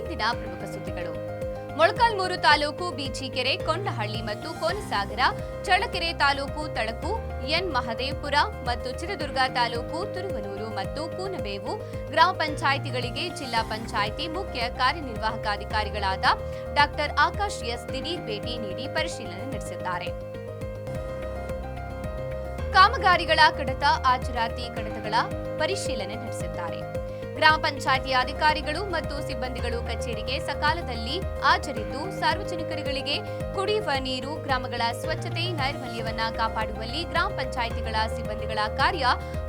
ಇಂದಿನ ಪ್ರಮುಖ ಸುದ್ದಿಗಳು. ಮೊಳಕಾಲ್ಮೂರು ತಾಲೂಕು ಬೀಚಿಕೆರೆ, ಕೊಂಡಹಳ್ಳಿ ಮತ್ತು ಕೋನಸಾಗರ, ಚಳ್ಳಕೆರೆ ತಾಲೂಕು ತಳಕು, ಎನ್ ಮಹದೇವಪುರ ಮತ್ತು ಚಿತ್ರದುರ್ಗ ತಾಲೂಕು ತುರುವನೂರು ಮತ್ತು ಕೂನಬೇವು ಗ್ರಾಮ ಪಂಚಾಯಿತಿಗಳಿಗೆ ಜಿಲ್ಲಾ ಪಂಚಾಯಿತಿ ಮುಖ್ಯ ಕಾರ್ಯನಿರ್ವಾಹಕಾಧಿಕಾರಿಗಳಾದ ಡಾಕ್ಟರ್ ಆಕಾಶ್ ಎಸ್ ದಿಢೀರ್ ಭೇಟಿ ನೀಡಿ ಪರಿಶೀಲನೆ ನಡೆಸಿದ್ದಾರೆ ಕಾಮಗಾರಿಗಳ ಕಡತ, ಆಚರಾತಿ ಕಡತಗಳ ಪರಿಶೀಲನೆ ನಡೆಸಿದ್ದಾರೆ ಗ್ರಾಮ ಪಂಚಾಯಿತಿಯ ಅಧಿಕಾರಿಗಳು ಮತ್ತು ಸಿಬ್ಬಂದಿಗಳು ಕಚೇರಿಗೆ ಸಕಾಲದಲ್ಲಿ ಹಾಜರಿದ್ದು ಸಾರ್ವಜನಿಕರಿಗೆ ಕುಡಿಯುವ ನೀರು, ಗ್ರಾಮಗಳ ಸ್ವಚ್ಛತೆ, ನೈರ್ಮಲ್ಯವನ್ನು ಕಾಪಾಡುವಲ್ಲಿ ಗ್ರಾಮ ಪಂಚಾಯಿತಿಗಳ ಸಿಬ್ಬಂದಿಗಳ ಕಾರ್ಯ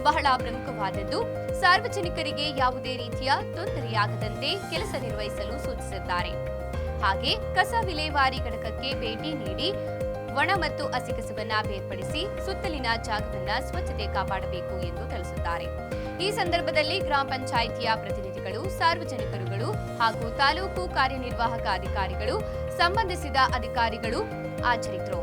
ಬಹಳ ಪ್ರಮುಖವಾದದ್ದು. ಸಾರ್ವಜನಿಕರಿಗೆ ಯಾವುದೇ ರೀತಿಯ ತೊಂದರೆಯಾಗದಂತೆ ಕೆಲಸ ನಿರ್ವಹಿಸಲು ಸೂಚಿಸಿದ್ದಾರೆ. ಹಾಗೆ ಕಸ ವಿಲೇವಾರಿ ಘಟಕಕ್ಕೆ ಭೇಟಿ ನೀಡಿ ಒಣ ಮತ್ತು ಹಸಿ ಕಸವನ್ನ ಬೇರ್ಪಡಿಸಿ ಸುತ್ತಲಿನ ಜಾಗವನ್ನ ಸ್ವಚ್ಛತೆ ಕಾಪಾಡಬೇಕು ಎಂದು ತಿಳಿಸಿದ್ದಾರೆ. ಈ ಸಂದರ್ಭದಲ್ಲಿ ಗ್ರಾಮ ಪಂಚಾಯಿತಿಯ ಪ್ರತಿನಿಧಿಗಳು, ಸಾರ್ವಜನಿಕರುಗಳು ಹಾಗೂ ತಾಲೂಕು ಕಾರ್ಯನಿರ್ವಾಹಕ ಅಧಿಕಾರಿಗಳು, ಸಂಬಂಧಿಸಿದ ಅಧಿಕಾರಿಗಳು ಹಾಜರಿದ್ದರು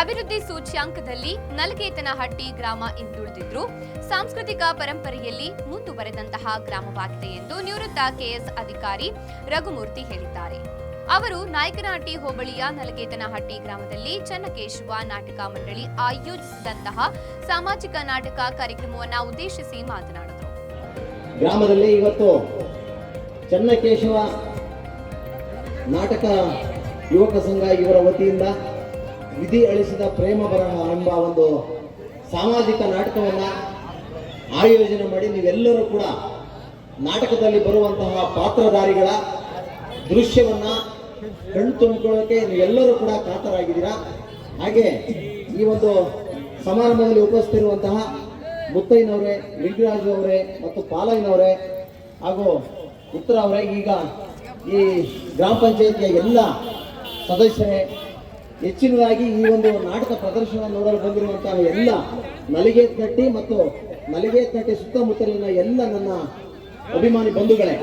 ಅಭಿವೃದ್ಧಿ ಸೂಚ್ಯಾಂಕದಲ್ಲಿ ನಲಗೇತನಹಟ್ಟಿ ಗ್ರಾಮ ಹಿಂದುಳಿದಿದ್ರು. ಸಾಂಸ್ಕೃತಿಕ ಪರಂಪರೆಯಲ್ಲಿ ಮುಂದುವರೆದಂತಹ ಗ್ರಾಮವಾಗಿದೆ ಎಂದು ನಿವೃತ್ತ ಕೆಎಸ್ ಅಧಿಕಾರಿ ರಘುಮೂರ್ತಿ ಹೇಳಿದ್ದಾರೆ. ಅವರು ನಾಯಕನಹಟ್ಟಿ ಹೋಬಳಿಯ ನಲಗೇತನಹಟ್ಟಿ ಗ್ರಾಮದಲ್ಲಿ ಚನ್ನಕೇಶವ ನಾಟಕ ಮಂಡಳಿ ಆಯೋಜಿಸಿದಂತಹ ಸಾಮಾಜಿಕ ನಾಟಕ ಕಾರ್ಯಕ್ರಮವನ್ನು ಉದ್ದೇಶಿಸಿ ಮಾತನಾಡಿದರು. ಗ್ರಾಮದಲ್ಲಿ ಇವತ್ತು ಚನ್ನಕೇಶವ ನಾಟಕ ಯುವಕ ಸಂಘ ಇವರ ವತಿಯಿಂದ ವಿಧಿ ಅಳಿಸಿದ ಪ್ರೇಮ ಬರಹ ಎಂಬ ಒಂದು ಸಾಮಾಜಿಕ ನಾಟಕವನ್ನು ಆಯೋಜನೆ ಮಾಡಿ ನೀವೆಲ್ಲರೂ ಕೂಡ ನಾಟಕದಲ್ಲಿ ಬರುವಂತಹ ಪಾತ್ರಧಾರಿಗಳ ದೃಶ್ಯವನ್ನ ಕಣ್ ತುಂಬಿಕೊಳ್ಳೋಕೆ ಎಲ್ಲರೂ ಕೂಡ ಕಾತರಾಗಿದ್ದೀರಾ? ಹಾಗೆ ಈ ಒಂದು ಸಮಾರಂಭದಲ್ಲಿ ಉಪಸ್ಥಿತಿರುವಂತಹ ಮುತ್ತೈನವರೇ, ಲಿಂಗರಾಜ್ ಅವರೇ ಮತ್ತು ಪಾಲಯ್ಯನವರೇ ಹಾಗೂ ಉತ್ತರ ಅವರೇ, ಈಗ ಈ ಗ್ರಾಮ ಪಂಚಾಯಿತಿಯ ಎಲ್ಲ ಸದಸ್ಯರೇ, ಹೆಚ್ಚಿನದಾಗಿ ಈ ಒಂದು ನಾಟಕ ಪ್ರದರ್ಶನ ನೋಡಲು ಬಂದಿರುವಂತಹ ಎಲ್ಲ ನಲಿಗೇತ್ನಟ್ಟಿ ಮತ್ತು ನಲಿಗೇತ್ನಟ್ಟಿ ಸುತ್ತಮುತ್ತಲಿನ ಎಲ್ಲ ನನ್ನ ಅಭಿಮಾನಿ ಬಂಧುಗಳೇ,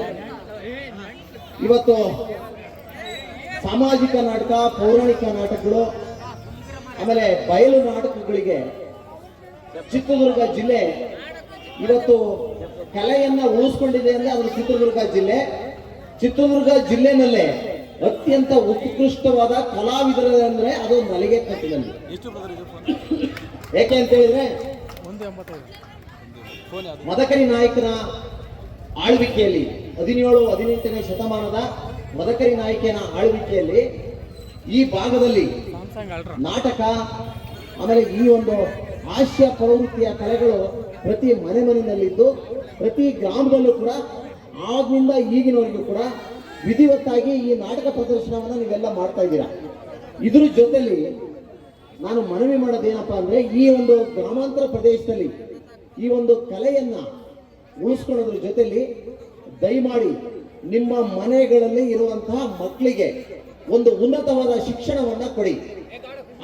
ಇವತ್ತು ಸಾಮಾಜಿಕ ನಾಟಕ, ಪೌರಾಣಿಕ ನಾಟಕಗಳು, ಆಮೇಲೆ ಬಯಲು ನಾಟಕಗಳಿಗೆ ಚಿತ್ರದುರ್ಗ ಜಿಲ್ಲೆ ಇವತ್ತು ಕಲೆಯನ್ನ ಉಳಿಸ್ಕೊಂಡಿದೆ ಅಂದ್ರೆ ಅದು ಚಿತ್ರದುರ್ಗ ಜಿಲ್ಲೆ. ಚಿತ್ರದುರ್ಗ ಜಿಲ್ಲೆನಲ್ಲೇ ಅತ್ಯಂತ ಉತ್ಕೃಷ್ಟವಾದ ಕಲಾವಿದರ ಅಂದ್ರೆ ಅದು ನಲಿಗೆ ಕಟ್ಟಿದಲ್ಲಿ ಯಾಕೆ ಅಂತ ಹೇಳಿದ್ರೆ ಮದಕರಿ ನಾಯಕನ ಆಳ್ವಿಕೆಯಲ್ಲಿ ಹದಿನೇಳು, ಹದಿನೆಂಟನೇ ಶತಮಾನದ ಮದಕರಿ ನಾಯಕನ ಆಳ್ವಿಕೆಯಲ್ಲಿ ಈ ಭಾಗದಲ್ಲಿ ನಾಟಕ, ಆಮೇಲೆ ಈ ಒಂದು ಹಾಸ್ಯ ಪ್ರವೃತ್ತಿಯ ಕಲೆಗಳು ಪ್ರತಿ ಮನೆ ಮನೆಯಲ್ಲಿದ್ದು, ಪ್ರತಿ ಗ್ರಾಮದಲ್ಲೂ ಕೂಡ ಆಗಿನಿಂದ ಈಗಿನವರೆಗೂ ಕೂಡ ವಿಧಿವತ್ತಾಗಿ ಈ ನಾಟಕ ಪ್ರದರ್ಶನವನ್ನು ನೀವೆಲ್ಲ ಮಾಡ್ತಾ ಇದ್ದೀರಾ. ಇದ್ರ ಜೊತೆಯಲ್ಲಿ ನಾನು ಮನವಿ ಮಾಡೋದೇನಪ್ಪಾ ಅಂದ್ರೆ, ಈ ಒಂದು ಗ್ರಾಮಾಂತರ ಪ್ರದೇಶದಲ್ಲಿ ಈ ಒಂದು ಕಲೆಯನ್ನ ಉಳಿಸ್ಕೊಳ್ಳೋದ್ರ ಜೊತೆಯಲ್ಲಿ ದಯಮಾಡಿ ನಿಮ್ಮ ಮನೆಗಳಲ್ಲಿ ಇರುವಂತಹ ಮಕ್ಕಳಿಗೆ ಒಂದು ಉನ್ನತವಾದ ಶಿಕ್ಷಣವನ್ನ ಕೊಡಿ.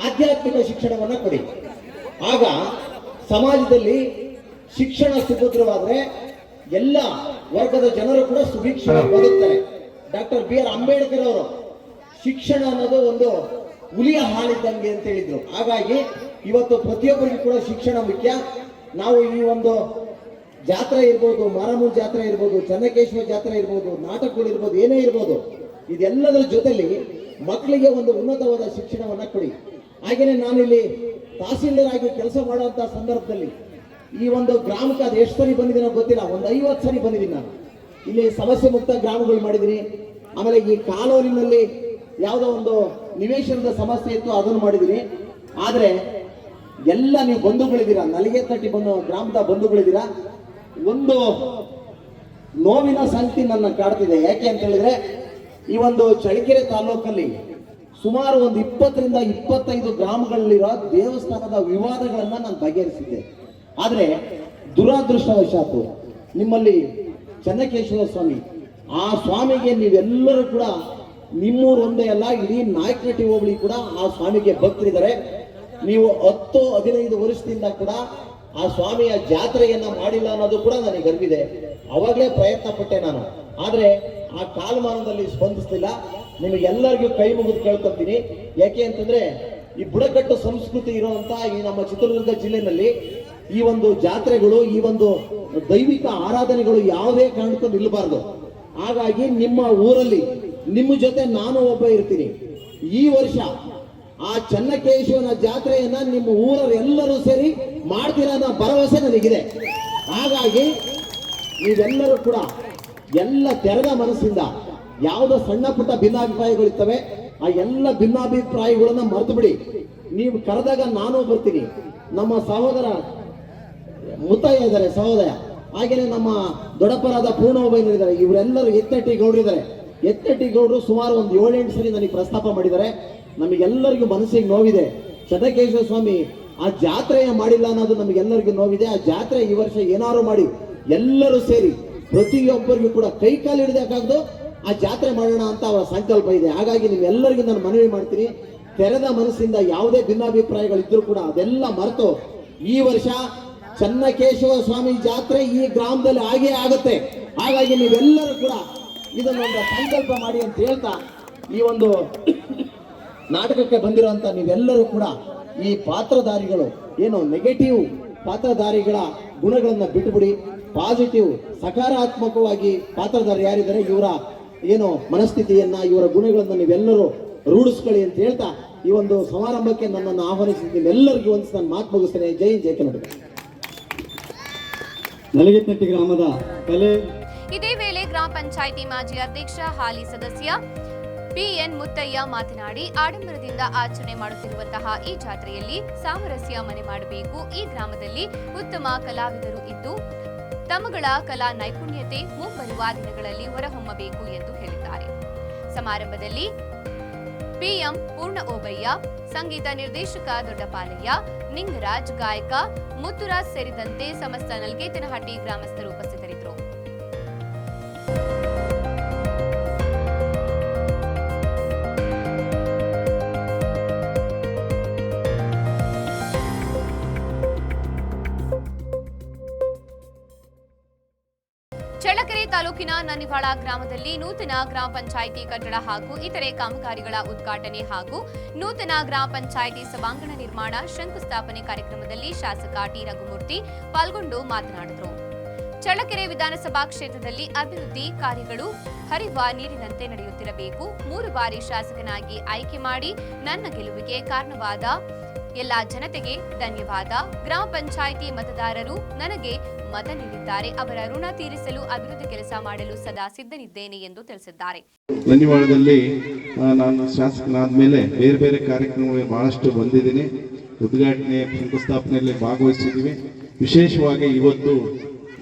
ಆಧ್ಯಾತ್ಮಿಕ ಶಿಕ್ಷಣವನ್ನ ಕೊಡಿ. ಆಗ ಸಮಾಜದಲ್ಲಿ ಶಿಕ್ಷಣ ಸುಭದ್ರವಾದ್ರೆ ಎಲ್ಲ ವರ್ಗದ ಜನರು ಕೂಡ ಸುಭಿಕ್ಷಣ ಬದುಕ್ತಾರೆ. ಡಾಕ್ಟರ್ ಬಿ ಆರ್ ಅಂಬೇಡ್ಕರ್ ಅವರು ಶಿಕ್ಷಣ ಅನ್ನೋದು ಒಂದು ಹುಲಿಯ ಹಾಳಿದ್ದಂಗೆ ಅಂತ ಹೇಳಿದ್ರು. ಹಾಗಾಗಿ ಇವತ್ತು ಪ್ರತಿಯೊಬ್ಬರಿಗೂ ಕೂಡ ಶಿಕ್ಷಣ ಮುಖ್ಯ. ನಾವು ಈ ಒಂದು ಜಾತ್ರೆ ಇರ್ಬೋದು ಮಾರಮ್ಮನ ಜಾತ್ರೆ ಇರ್ಬೋದು ಚನ್ನಕೇಶ್ವರ ಜಾತ್ರೆ ಇರ್ಬೋದು, ನಾಟಕಗಳು ಇರ್ಬೋದು, ಏನೇ ಇರ್ಬೋದು, ಇದೆಲ್ಲದರ ಜೊತೆಯಲ್ಲಿ ಮಕ್ಕಳಿಗೆ ಒಂದು ಉನ್ನತವಾದ ಶಿಕ್ಷಣವನ್ನು ಕೊಡಿ. ಹಾಗೆಯೇ ನಾನಿಲ್ಲಿ ತಹಸೀಲ್ದಾರ್ ಆಗಿ ಕೆಲಸ ಮಾಡುವಂಥ ಸಂದರ್ಭದಲ್ಲಿ ಈ ಒಂದು ಗ್ರಾಮಕ್ಕೆ ಅದು ಎಷ್ಟು ಸರಿ ಬಂದಿದ್ದೀನೋ ಗೊತ್ತಿಲ್ಲ, ಒಂದು ಐವತ್ತು ಸರಿ ಬಂದಿದ್ದೀನಿ ನಾನು. ಇಲ್ಲಿ ಸಮಸ್ಯೆ ಮುಕ್ತ ಗ್ರಾಮಗಳು ಮಾಡಿದ್ದೀನಿ. ಆಮೇಲೆ ಈ ಕಾಲೂರಿನಲ್ಲಿ ಯಾವುದೋ ಒಂದು ನಿವೇಶನದ ಸಮಸ್ಯೆ ಇತ್ತು, ಅದನ್ನು ಮಾಡಿದ್ದೀನಿ. ಆದರೆ ಎಲ್ಲ ನೀವು ಬಂಧುಗಳಿದ್ದೀರಾ? ನಲಿಗೆ ತಟ್ಟಿ ಬಂದು ಗ್ರಾಮದ ಬಂಧುಗಳಿದ್ದೀರಾ? ಒಂದು ನೋವಿನ ಸಂಖ್ಯೆ ನನ್ನ ಕಾಡ್ತಿದೆ. ಯಾಕೆ ಅಂತ ಹೇಳಿದ್ರೆ, ಈ ಒಂದು ಚಳ್ಳಕೆರೆ ತಾಲೂಕಲ್ಲಿ ಸುಮಾರು ಒಂದು ಇಪ್ಪತ್ತರಿಂದ ಇಪ್ಪತ್ತೈದು ಗ್ರಾಮಗಳಲ್ಲಿರೋ ದೇವಸ್ಥಾನದ ವಿವಾದಗಳನ್ನ ನಾನು ಬಗೆಹರಿಸಿದ್ದೆ. ಆದ್ರೆ ದುರಾದೃಷ್ಟವಶಾತು ನಿಮ್ಮಲ್ಲಿ ಚನ್ನಕೇಶ್ವರ ಸ್ವಾಮಿ, ಆ ಸ್ವಾಮಿಗೆ ನೀವೆಲ್ಲರೂ ಕೂಡ ನಿಮ್ಮೂರೊಂದೇ ಅಲ್ಲ, ಇಡೀ ನಾಯಕನಟಿ ಹೋಬಳಿ ಕೂಡ ಆ ಸ್ವಾಮಿಗೆ ಭಕ್ತರಿದ್ದಾರೆ. ನೀವು ಹತ್ತು ಹದಿನೈದು ವರ್ಷದಿಂದ ಕೂಡ ಆ ಸ್ವಾಮಿಯ ಜಾತ್ರೆಯನ್ನ ಮಾಡಿಲ್ಲ ಅನ್ನೋದು ಕೂಡ ನನಗೆ ಗರ್ವಿದೆ ಅವಾಗಲೇ ಪ್ರಯತ್ನ ಪಟ್ಟೆ ನಾನು. ಆದರೆ ಆ ಕಾಲಮಾನದಲ್ಲಿ ಸ್ಪಂದಿಸ್ತಿಲ್ಲ ನಿಮಗೆಲ್ಲರಿಗೂ ಕೈ ಮುಗಿದು ಕೇಳ್ಕೊತೀನಿ ಯಾಕೆ ಅಂತಂದ್ರೆ ಈ ಬುಡಕಟ್ಟು ಸಂಸ್ಕೃತಿ ಇರುವಂತ ಈ ನಮ್ಮ ಚಿತ್ರದುರ್ಗ ಜಿಲ್ಲೆನಲ್ಲಿ ಈ ಒಂದು ಜಾತ್ರೆಗಳು, ಈ ಒಂದು ದೈವಿಕ ಆರಾಧನೆಗಳು ಯಾವುದೇ ಕಾರಣಕ್ಕೂ ನಿಲ್ಲಬಾರ್ದು. ಹಾಗಾಗಿ ನಿಮ್ಮ ಊರಲ್ಲಿ ನಿಮ್ಮ ಜೊತೆ ನಾನು ಒಬ್ಬ ಇರ್ತೀನಿ. ಈ ವರ್ಷ ಆ ಚನ್ನಕೇಶವನ ಜಾತ್ರೆಯನ್ನ ನಿಮ್ಮ ಊರರೆಲ್ಲರೂ ಸೇರಿ ಮಾಡ್ತೀರಾ ಅನ್ನೋ ಭರವಸೆ ನನಗಿದೆ. ಹಾಗಾಗಿ ನೀವೆಲ್ಲರೂ ಕೂಡ ಎಲ್ಲ ತೆರೆದ ಮನಸ್ಸಿಂದ ಯಾವುದೋ ಸಣ್ಣ ಪುಟ್ಟ ಭಿನ್ನಾಭಿಪ್ರಾಯಗಳಿರ್ತವೆ, ಆ ಎಲ್ಲ ಭಿನ್ನಾಭಿಪ್ರಾಯಗಳನ್ನ ಮರೆತು ಬಿಡಿ ನೀವು ಕರೆದಾಗ ನಾನು ಬರ್ತೀನಿ. ನಮ್ಮ ಸಹೋದರ ಮುತ್ತಯ್ಯ ಇದ್ದಾರೆ, ಸಹೋದಯ. ಹಾಗೇನೆ ನಮ್ಮ ದೊಡ್ಡಪ್ಪರಾದ ಪೂರ್ಣೋಬೈನರಿದ್ದಾರೆ ಇವರೆಲ್ಲರೂ ಎತ್ತಟ್ಟಿ ಗೌಡರಿದ್ದಾರೆ ಎತ್ತಟ್ಟಿ ಗೌಡರು ಸುಮಾರು ಒಂದು ಏಳೆಂಟು ಸರಿ ನನಗೆ ಪ್ರಸ್ತಾಪ ಮಾಡಿದ್ದಾರೆ. ನಮಗೆಲ್ಲರಿಗೂ ಮನಸ್ಸಿಗೆ ನೋವಿದೆ. ಶತಕೇಶ್ವರ ಸ್ವಾಮಿ, ಆ ಜಾತ್ರೆಯ ಮಾಡಿಲ್ಲ ಅನ್ನೋದು ನಮಗೆಲ್ಲರಿಗೂ ನೋವಿದೆ. ಆ ಜಾತ್ರೆ ಈ ವರ್ಷ ಏನಾದ್ರು ಮಾಡಿ ಎಲ್ಲರೂ ಸೇರಿ ಪ್ರತಿಯೊಬ್ಬರಿಗೂ ಕೂಡ ಕೈ ಕಾಲು ಹಿಡಿದಕ್ಕಾಗ್ದು ಆ ಜಾತ್ರೆ ಮಾಡೋಣ ಅಂತ ಅವರ ಸಂಕಲ್ಪ ಇದೆ. ಹಾಗಾಗಿ ನಿಮ್ಮೆಲ್ಲರಿಗೂ ನಾನು ಮನವಿ ಮಾಡ್ತೀನಿ. ತೆರೆದ ಮನಸ್ಸಿಂದ ಯಾವುದೇ ಭಿನ್ನಾಭಿಪ್ರಾಯಗಳಿದ್ರೂ ಕೂಡ ಅದೆಲ್ಲ ಮರೆತು ಈ ವರ್ಷ ಚನ್ನಕೇಶವ ಸ್ವಾಮಿ ಜಾತ್ರೆ ಈ ಗ್ರಾಮದಲ್ಲಿ ಆಗೇ ಆಗುತ್ತೆ. ಹಾಗಾಗಿ ನೀವೆಲ್ಲರೂ ಕೂಡ ಇದನ್ನೊಂದು ಸಂಕಲ್ಪ ಮಾಡಿ ಅಂತ ಹೇಳ್ತಾ ಈ ಒಂದು ನಾಟಕಕ್ಕೆ ಬಂದಿರುವಂತ ನೀವೆಲ್ಲರೂ ಕೂಡ ಈ ಪಾತ್ರಧಾರಿಗಳು ಏನು ನೆಗೆಟಿವ್ ಪಾತ್ರಧಾರಿಗಳ ಗುಣಗಳನ್ನ ಬಿಟ್ಟುಬಿಡಿ ಪಾಸಿಟಿವ್ ಸಕಾರಾತ್ಮಕವಾಗಿ ಪಾತ್ರಧಾರಿ ಯಾರಿದ್ದಾರೆ ಇವರ ಏನು ಮನಸ್ಥಿತಿಯನ್ನ ಇವರ ಗುಣಗಳನ್ನು ನೀವೆಲ್ಲರೂ ರೂಢಿಸ್ಕೊಳ್ಳಿ ಅಂತ ಹೇಳ್ತಾ ಈ ಒಂದು ಸಮಾರಂಭಕ್ಕೆ ನನ್ನನ್ನು ಆಹ್ವಾನಿಸಿದ್ದೀನಿ ಎಲ್ಲರಿಗೂ ಒಂದು ನಾನು ಮಾತು ಮುಗಿಸ್ತೇನೆ. ಜೈ ಜೈ ಕನ್ನಡ. ನಲಗಿತ್ನಟ್ಟಿ ಗ್ರಾಮದ ಕಲೆ. ಇದೇ ವೇಳೆ ಗ್ರಾಮ ಪಂಚಾಯಿತಿ ಮಾಜಿ ಅಧ್ಯಕ್ಷ ಹಾಲಿ ಸದಸ್ಯ ಬಿಎನ್ ಮುತ್ತಯ್ಯ ಮಾತನಾಡಿ, ಆಡಂಬರದಿಂದ ಆಚರಣೆ ಮಾಡುತ್ತಿರುವಂತಹ ಈ ಜಾತ್ರೆಯಲ್ಲಿ ಸಾಮರಸ್ಯ ಮನೆ ಮಾಡಬೇಕು. ಈ ಗ್ರಾಮದಲ್ಲಿ ಉತ್ತಮ ಕಲಾವಿದರು ಇದ್ದು ತಮ್ಮಗಳ ಕಲಾ ನೈಪುಣ್ಯತೆ ಮುಂಬರುವ ದಿನಗಳಲ್ಲಿ ಹೊರಹೊಮ್ಮಬೇಕು ಎಂದು ಹೇಳಿದ್ದಾರೆ. ಸಮಾರಂಭದಲ್ಲಿ ಪಿಎಂ ಪೂರ್ಣ ಓಬಯ್ಯ ಸಂಗೀತ ನಿರ್ದೇಶಕ ದೊಡ್ಡಪಾಲಯ್ಯ, ನಿಂಗರಾಜ್ ಗಾಯಕ, ಮುತ್ತುರಾಜ್ ಸೇರಿದಂತೆ ಸಮಸ್ತ ನಲ್ಗೇತನಹಟ್ಟಿ ಗ್ರಾಮಸ್ಥರು ಉಪಸ್ಥಿತರಿದ್ದರು. ಚಳ್ಳಕೆರೆ ತಾಲೂಕಿನ ನನ್ನಿವಾಳ ಗ್ರಾಮದಲ್ಲಿ ನೂತನ ಗ್ರಾಮ ಪಂಚಾಯಿತಿ ಕಟ್ಟಡ ಹಾಗೂ ಇತರೆ ಕಾಮಗಾರಿಗಳ ಉದ್ಘಾಟನೆ ಹಾಗೂ ನೂತನ ಗ್ರಾಮ ಪಂಚಾಯಿತಿ ಸಭಾಂಗಣ ನಿರ್ಮಾಣ ಶಂಕುಸ್ಥಾಪನೆ ಕಾರ್ಯಕ್ರಮದಲ್ಲಿ ಶಾಸಕ ಟಿ ರಘುಮೂರ್ತಿ ಪಾಲ್ಗೊಂಡು ಮಾತನಾಡಿದರು. ಚಳ್ಳಕೆರೆ ವಿಧಾನಸಭಾ ಕ್ಷೇತ್ರದಲ್ಲಿ ಅಭಿವೃದ್ಧಿ ಕಾರ್ಯಗಳು ಹರಿವ ನೀರಿನಂತೆ ನಡೆಯುತ್ತಿರಬೇಕು. ಮೂರು ಬಾರಿ ಶಾಸಕನಾಗಿ ಆಯ್ಕೆ ಮಾಡಿ ನನ್ನ ಗೆಲುವಿಗೆ ಕಾರಣವಾದ ಎಲ್ಲ ಜನತೆಗೆ ಧನ್ಯವಾದ. ಗ್ರಾಮ ಪಂಚಾಯಿತಿ ಮತದಾರರು ನನಗೆ ಮತ ನೀಡಿದ್ದಾರೆ. ಅವರ ಋಣ ತೀರಿಸಲು ಅಭಿವೃದ್ಧಿ ಕೆಲಸ ಮಾಡಲು ಸದಾ ಸಿದ್ಧನಿದ್ದೇನೆ ಎಂದು ತಿಳಿಸಿದ್ದಾರೆ. ಧನ್ಯವಾದದಲ್ಲಿ ನಾನು ಶಾಸಕನಾದ ಮೇಲೆ ಬೇರೆ ಬೇರೆ ಕಾರ್ಯಕ್ರಮಗಳಿಗೆ ಬಹಳಷ್ಟು ಬಂದಿದ್ದೀನಿ. ಉದ್ಘಾಟನೆ, ಶಂಕುಸ್ಥಾಪನೆಯಲ್ಲಿ ಭಾಗವಹಿಸಿದ್ದೀವಿ. ವಿಶೇಷವಾಗಿ ಇವತ್ತು